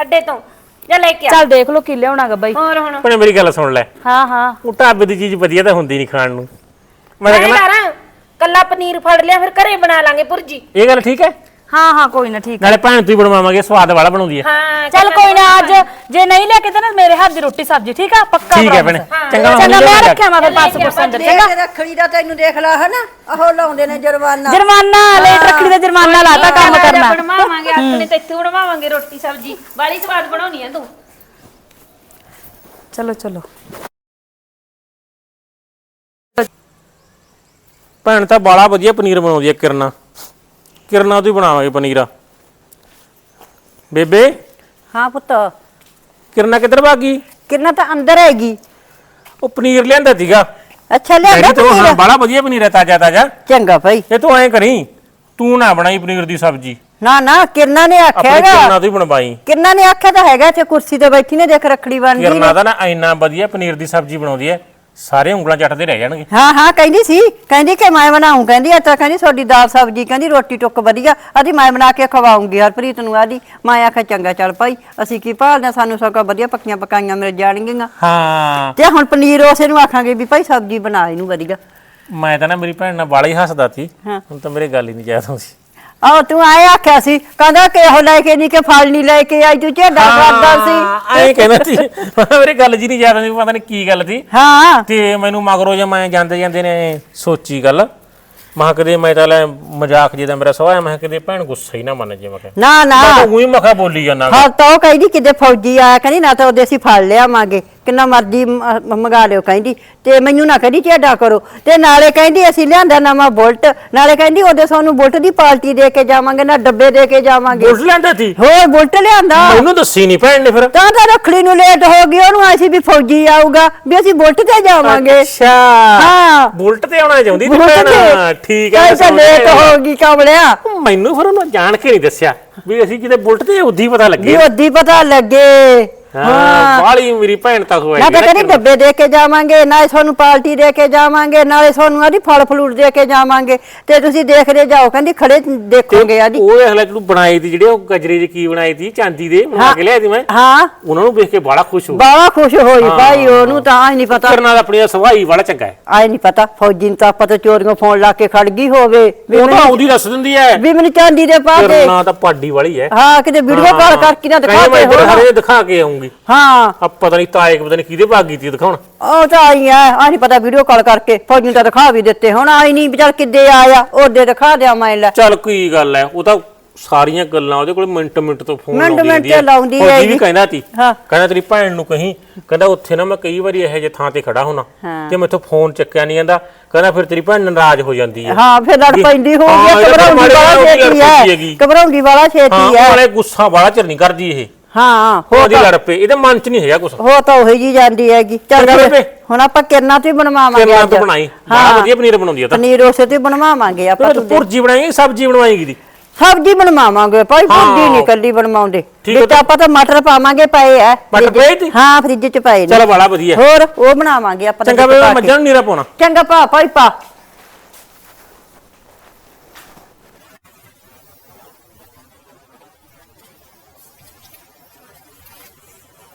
ਅੱਡੇ ਤੋਂ। ਜਾ ਲੈ ਕੇ ਆ। ਚੱਲ ਦੇਖ ਲਓ ਕੀ ਲਿਆਉਣਾਗਾ ਬਾਈ। ਹੋਰ ਹੁਣ? ਭੈਣੇ ਮੇਰੀ ਗੱਲ ਸੁਣ ਲੈ। ਹਾਂ ਹਾਂ। ਉਹ ਢਾਬੇ ਦੀ ਚੀਜ਼ ਵਧੀਆ ਤਾਂ ਹੁੰਦੀ ਨਹੀਂ ਖਾਣ ਨੂੰ। ਮੈਂ ਤਾਂ ਮੈਂ ਕਹਿੰਦਾ ਕੱਲਾ ਪਨੀਰ ਫੜ ਲਿਆ ਫਿਰ ਘਰੇ ਬਣਾ ਲਾਂਗੇ ਪੁਰਜੀ ਇਹ ਗੱਲ ਠੀਕ ਹੈ? ਹਾਂ ਹਾਂ ਕੋਈ ਨਾ ਠੀਕ ਨਾਲੇ ਭੈਣ ਤੂੰ ਹੀ ਬਣਵਾਵਾਂਗੇ ਸਵਾਦ ਵਾਲਾ ਬਣਾਉਂਦੀ ਹੈ ਹਾਂ ਚੱਲ ਕੋਈ ਨਾ ਅੱਜ ਜੇ ਨਹੀਂ ਲੈ ਕੇ ਤੇ ਨਾ ਮੇਰੇ ਹੱਥ ਦੀ ਰੋਟੀ ਸਬਜ਼ੀ ਠੀਕ ਆ? ਪੱਕਾ ਠੀਕ ਹੈ promise। ਭੈਣੇ ਚੰਗਾ ਮੈਂ ਚੰਗਾ ਰੱਖਿਆ ਮੈਂ ਫਿਰ ਪਾਸ ਪੁਰਸ ਅੰਦਰ ਚੰਗਾ? ਦੇਖ ਰੱਖੜੀ ਦਾ ਤੈਨੂੰ ਦੇਖ ਲਾ ਹਨਾ ਉਹ ਲਾਉਂਦੇ ਨੇ ਜੁਰਮਾਨਾ। ਜੁਰਮਾਨਾ ਲੇਟ ਰੱਖੜੀ ਦਾ ਜੁਰਮਾਨਾ ਲਾਤਾ ਕੰਮ ਕਰਨਾ। ਬਣਵਾਵਾਂਗੇ ਆਪਣੇ ਤੇ ਇੱਥੇ ਬਣਵਾਵਾਂਗੇ ਰੋਟੀ ਸਬਜ਼ੀ। ਬਾਲੀ ਸਵਾਦ ਬਣਾਉਣੀ ਆ ਤੂੰ। ਚਲੋ ਚਲੋ। ਭੈਣ ਤਾਂ ਬਾਲਾ ਵਧੀਆ ਪਨੀਰ ਬਣਾਉਂਦੀ ਹੈ ਕਿਰਨਾ। ਕਿਰਨਾ ਤੋਂ ਹੀ ਬਣਾਵਾਂਗੇ ਪਨੀਰ। ਬੇਬੇ ਹਾਂ ਪੁੱਤ। ਕਿਰਨਾ ਕਿੱਧਰ ਭਾਗੀ ਕਿਰਨਾ ਤਾਂ ਅੰਦਰ ਹੈਗੀ। ਉਹ ਪਨੀਰ ਲਿਆਂਦਾ ਸੀਗਾ। ਅੱਛਾ ਲਿਆਂਦਾ ਡੈਡੀ ਤੋਂ ਹਾਂ ਪਨੀਰ? ਬਾਲਾ ਵਧੀਆ ਪਨੀਰ ਹੈ ਤਾਜ਼ਾ ਤਾਜ਼ਾ। ਚੰਗਾ ਭਾਈ। ਇਹ ਤੂੰ ਐਂ ਕਰੀ ਤੂੰ ਨਾ ਬਣਾਈ ਪਨੀਰ ਦੀ ਸਬਜ਼ੀ। ਨਾ ਨਾ ਕਿਰਨਾ ਨੇ ਆਖਿਆ ਆਪਣੀ ਹੈਗਾ। ਕਿਰਨਾ ਤੋਂ ਹੀ ਬਣਵਾਈ। ਕਿਰਨਾ ਨੇ ਆਖਿਆ ਤਾਂ ਹੈਗਾ ਇੱਥੇ ਕੁਰਸੀ ਤੇ ਬੈਠੀ ਨੇ ਦੇਖ ਰੱਖੜੀ ਬਣਦੀ ਕਿਰਨਾ ਦਾ ਨਾ ਇੰਨਾ ਵਧੀਆ ਪਨੀਰ ਦੀ ਸਬਜ਼ੀ ਬਣਾਉਂਦੀ ਹੈ। ਸਾਰੇ ਉਂਗਲਾਂ ਚੱਟਦੇ ਰਹਿ ਜਾਣਗੇ। ਹਾਂ ਹਾਂ ਕਹਿੰਦੀ ਸੀ ਕਹਿੰਦੀ ਕਿ ਮੈਂ ਬਣਾਉਂ ਕਹਿੰਦੀ ਆ ਤਾਂ ਕਹਿੰਦੀ ਤੁਹਾਡੀ ਦਾਲ ਸਬਜ਼ੀ ਕਹਿੰਦੀ ਰੋਟੀ ਟੁੱਕ ਵਧੀਆ ਆਦੀ ਮੈਂ ਬਣਾ ਕੇ ਖਵਾਉਂਗੀ ਹਰਪ੍ਰੀਤ ਨੂੰ ਆਦੀ ਮੈਂ ਆਖਿਆ ਚੰਗਾ ਚੱਲ ਭਾਈ ਅਸੀਂ ਕੀ ਭਾਲਦੇ ਸਾਨੂੰ ਸਗੋਂ ਵਧੀਆ ਪੱਕੀਆਂ ਪਕਾਈਆਂ ਮਿਲ ਜਾਣਗੀਆਂ। ਹਾਂ। ਤੇ ਹੁਣ ਪਨੀਰ ਉਸੇ ਨੂੰ ਆਖਾਂਗੇ ਵੀ ਭਾਈ ਸਬਜ਼ੀ ਬਣਾ ਇਹਨੂੰ ਵਧੀਆ। ਮੈਂ ਤਾਂ ਨਾ ਮੇਰੀ ਭੈਣ ਨਾਲ ਬਾਲਾ ਹੀ ਹੱਸਦਾ ਸੀ ਹਾਂ। ਹੁਣ ਤਾਂ ਮੇਰੇ ਗੱਲ ਹੀ ਨਹੀਂ ਜਾਇਦਾ ਸੀ ਆਹ ਤੂੰ ਆਏ ਆਖਿਆ ਸੀ ਕਹਿੰਦਾ ਕਿ ਉਹ ਲੈ ਕੇ ਨਹੀਂ ਕਿ ਫਲ ਨਹੀਂ ਲੈ ਕੇ ਆਈ ਤੂੰ ਝੇਡਾ ਕਰਦਾ ਸੀ। ਐਂ ਕਹਿੰਦਾ ਸੀ। ਮੇਰੇ ਗੱਲ ਜੀ ਨਹੀਂ ਸੀ ਪਤਾ ਨਹੀਂ ਕੀ ਗੱਲ ਸੀ। ਹਾਂ। ਤੇ ਮੈਨੂੰ ਮਗਰੋਂ ਜੇ ਮੈਂ ਜਾਂਦੇ ਜਾਂਦੇ ਨੇ ਸੋਚੀ ਗੱਲ ਮਹਾ ਕਦੇ ਮੈਂ ਤਾਂ ਲੈ ਮਜ਼ਾਕ ਜਿਹਦਾ ਮੇਰਾ ਸਵਾਇਆ ਮੈਂ ਕਿਹਾ ਕਦੇ ਭੈਣ ਗੁੱਸਾ ਹੀ ਨਾ ਮੰਨ ਜੇ ਮੈਂ ਕਿਹਾ। ਨਾ ਨਾ। ਮੈਂ ਤਾਂ ਉਹੀ ਮਖਾ ਬੋਲੀ ਜਾਂਦਾ ਹਾਂ ਤਾਂ ਉਹ ਕਹਿੰਦੀ ਕਿਤੇ ਫੌਜੀ ਆਇਆ ਕਹਿੰਦੀ ਨਾ ਤਾਂ ਉਹਦੇ ਅਸੀਂ ਫੜ ਲਿਆਵਾਂਗੇ। ਕਿੰਨਾ ਮਰਜ਼ੀ ਮ- ਮੰਗਾ ਲਿਓ ਕਹਿੰਦੀ। ਤੇ ਮੈਨੂੰ ਨਾ ਕਹਿੰਦੀ ਝੇਡਾ ਕਰੋ। ਤੇ ਨਾਲੇ ਕਹਿੰਦੀ ਅਸੀਂ ਲਿਆਂਦਾ ਨਵਾਂ ਬੁਲਟ। ਨਾਲੇ ਕਹਿੰਦੀ ਉਹਦੇ ਸਾਨੂੰ ਬੁਲਟ ਦੀ ਪਾਰਟੀ ਦੇ ਕੇ ਜਾਵਾਂਗੇ ਨਾ ਡੱਬੇ ਦੇ ਕੇ ਜਾਵਾਂਗੇ। ਬੁਲਟ ਲੈਂਦਾ ਸੀ? ਹੋਰ ਬੁਲਟ ਲਿਆਂਦਾ। ਮੈਨੂੰ ਦੱਸੀ ਨਹੀਂ ਭੈਣ ਨੇ ਫਿਰ। ਤਾਂ ਤਾਂ ਰੱਖੜੀ ਨੂੰ ਲੇਟ ਹੋ ਗਈ ਉਹਨੂੰ ਆਸੀ ਵੀ ਫੌਜੀ ਆਊਗਾ ਵੀ ਅਸੀਂ ਬੁਲਟ ਤੇ ਜਾਵਾਂਗੇ। ਅੱਛਾ। ਹਾਂ। ਬੁਲਟ ਤੇ ਆਉਣਾ ਚਾਹੁੰਦੀ ਸੀ ਬੁਲਟ ਭੈਣ। ਤੇ। ਠੀਕ ਹੈ ਤਾਂ ਲੇਟ। ਹੋ ਗਈ ਕਮਲਿਆ। ਮੈਨੂੰ ਫਿਰ ਉਹਨੂੰ ਜਾਣ ਕੇ ਨਹੀਂ ਦੱਸਿਆ ਵੀ ਅਸੀਂ ਕਿਤੇ ਬੁਲਟ ਤੇ ਉਦੀ ਪਤਾ ਵੀ ਲੱਗੇ ਉਹਦੀ ਪਤਾ ਲੱਗੇ। ਹਾਂ ਬਾਲੀ ਮੇਰੀ ਭੈਣ ਤਾਂ ਹੋਈ ਨਾ ਤਾਂ ਕਹਿੰਦੀ ਡੱਬੇ ਦੇ ਕੇ ਜਾਵਾਂਗੇ ਨਾਲੇ ਤੁਹਾਨੂੰ ਪਾਰਟੀ ਦੇ ਕੇ ਜਾਵਾਂਗੇ ਨਾਲੇ ਤੁਹਾਨੂੰ ਆਦੀ ਫਲ ਫਲੂਟ ਦੇ ਕੇ ਜਾਵਾਂਗੇ। ਤੇ ਤੁਸੀਂ ਦੇਖਦੇ ਜਾਓ ਕਹਿੰਦੀ ਖੜੇ ਦੇਖੋਗੇ ਆਦੀ। ਉਹ ਦੇਖ ਲੈ ਤੂੰ ਬਣਾਈ ਤੀ ਜਿਹੜੇ ਉਹ ਗਜਰੇ ਦੀ ਕੀ ਬਣਾਈ ਤੀ ਚਾਂਦੀ ਦੇ ਬਣਾ ਕੇ ਲਿਆਈ ਤੀ ਮੈਂ? ਹਾਂ। ਉਹਨਾਂ ਨੂੰ ਵੇਖ ਕੇ ਬੜਾ ਖੁਸ਼ ਹੋ ਬਾਵਾ ਖੁਸ਼ ਹੋਈ। ਭਾਈ ਉਹਨੂੰ ਤਾਂ ਆਈ ਨਹੀਂ ਪਤਾ। ਕਰਨਾ ਦਾ ਆਪਣੀ ਸਵਾਈ ਬੜਾ ਚੰਗਾ ਹੈ। ਆਈ ਨਹੀਂ ਪਤਾ। ਫੌਜੀ ਨੂੰ ਤਾਂ ਆਪਾਂ ਤਾਂ ਚੋਰੀਆਂ ਫੋਨ ਲਾ ਕੇ ਖੜ ਗਈ ਹੋਵੇ। ਉਹ ਤਾਂ ਆਉਂਦੀ ਦੱਸ ਦਿੰਦੀ ਹੈ। ਵੀ ਮੈਨੂੰ ਚਾਂਦੀ ਦੇ ਪਾ ਦੇ। ਕਰਨਾ ਤਾਂ ਪਾਡੀ ਵਾਲੀ ਹੈ। ਹਾਂ ਕਿਤੇ ਵੀਡੀਓ ਕਾਲ ਕਰਕੇ ਨਾ ਦਿਖਾ ਦੇ ਹਰੇ। ਦਿਖਾ ਕੇ ਆਉਂਗੀ ਹਾਂ ਆ ਪਤਾ ਨਹੀਂ ਤਾਏ ਪਤਾ ਨਹੀਂ ਕਿਹਦੇ ਭਾਗੀ ਤੀ ਦਿਖਾਉਣ ਉਹ ਤਾਂ ਆਈ ਆ ਆ ਨਹੀਂ ਪਤਾ ਵੀਡੀਓ ਕਾਲ ਕਰਕੇ ਫੌਜੀ ਤਾਂ ਦਿਖਾ ਵੀ ਦਿੱਤੇ ਹੁਣ ਆਈ ਨਹੀਂ ਵਿਚਾਰ ਕਿੱਦੇ ਆਇਆ ਉਹਦੇ ਦਿਖਾ ਦਿਆਂ ਮੈਂ ਲੈ ਚੱਲ ਕੀ ਗੱਲ ਹੈ ਉਹ ਤਾਂ ਸਾਰੀਆਂ ਗੱਲਾਂ ਉਹਦੇ ਕੋਲ ਮਿੰਟ ਮਿੰਟ ਤੋਂ ਫੋਨ ਮਿੰਟ ਮਿੰਟ ਹੈ ਲਾਉਂਦੀ ਹੈਗੀ। ਵੀ ਕਹਿੰਦਾ ਤੀ ਹਾਂ। ਕਹਿੰਦਾ ਤੇਰੀ ਭੈਣ ਨੂੰ ਕਹੀਂ ਕਹਿੰਦਾ ਉੱਥੇ ਨਾ ਮੈਂ ਕਈ ਵਾਰੀ ਇਹੋ ਜਿਹੇ ਥਾਂ ਤੇ ਖੜਾ ਹੋਣਾ ਹਾਂ। ਤੇ ਮੈਥੋਂ ਫੋਨ ਚੱਕਿਆ ਨਹੀਂ ਜਾਂਦਾ ਕਹਿੰਦਾ ਫਿਰ ਤੇਰੀ ਭੈਣ ਨਾਰਾਜ਼ ਹੋ ਜਾਂਦੀ ਹੈ ਹਾਂ ਫਿਰ ਲੜ ਪੈਂਦੀ ਹੋ ਹਾਂ, ਗਈ ਮਾੜੇ ਵਾਲਾ ਨਾਲ ਛੇਤੀ ਹੈ ਹੈਗੀ। ਘਬਰਾਉਂਦੀ ਵਾਲਾ ਹਾਂ ਛੇਤੀ ਹੈ ਵਾਲੇ ਗੁੱਸਾ ਬੜਾ ਚਿਰ ਨਹੀਂ ਕਰਦੀ ਇਹ ਹਾਂ ਹੋ ਉਹਦੀ ਲੜ ਪਏ ਇਹਦੇ ਮਨ 'ਚ ਨਹੀਂ ਹੈਗਾ ਕੁਛ। ਹੋ ਤਾਂ ਉਹੀ ਜੀ ਜਾਂਦੀ ਹੈਗੀ। ਚੱਲ ਫਿਰ, ਬੇਬੇ। ਹੁਣ ਆਪਾਂ ਕਿਰਨਾ ਤੋਂ ਹੀ ਬਣਵਾਵਾਂਗੇ ਕਿਰਨਾ ਅੱਜ। ਤੋਂ ਬਣਾਈ। ਬੜਾ ਹਾਂ। ਵਧੀਆ ਪਨੀਰ ਬਣਾਉਂਦੀ ਆ ਤਾਂ। ਪਨੀਰ ਉਸੇ ਤੋਂ ਹੀ ਬਣਵਾਵਾਂਗੇ ਆਪਾਂ ਤੂੰ ਤੂੰ ਭੁਰਜੀ ਬਣਾਏਂਗੀ ਸਬਜ਼ੀ ਬਣਵਾਏਂਗੀ ਦੀ? ਸਬਜ਼ੀ ਬਣਵਾਵਾਂਗੇ ਭਾਈ ਭੁਰਜੀ ਨਹੀਂ ਕੱਲੀ ਬਣਵਾਉਂਦੇ। ਠੀਕ ਹੈ ਵਿੱਚ ਆਪਾਂ ਤਾਂ ਮਟਰ ਪਾਵਾਂਗੇ ਪਏ ਐ ਮਟਰ ਪਏ ਤੇ? ਹਾਂ ਫ੍ਰਿਜ ਚ ਪਏ ਨੇ। ਚਲੋ ਬੜਾ ਵਧੀਆ। ਹੋਰ ਉਹ ਬਣਾਵਾਂਗੇ ਆਪਾਂ ਤਾਂ ਚੰਗਾ ਵਿੱਚ ਬਈ ਪਾ ਕੇ। ਮੱਝਾਂ ਨੂੰ ਨੀਰਾ ਪਾਉਣਾ। ਚੰਗਾ ਭਾ ਭਾਈ ਪਾ।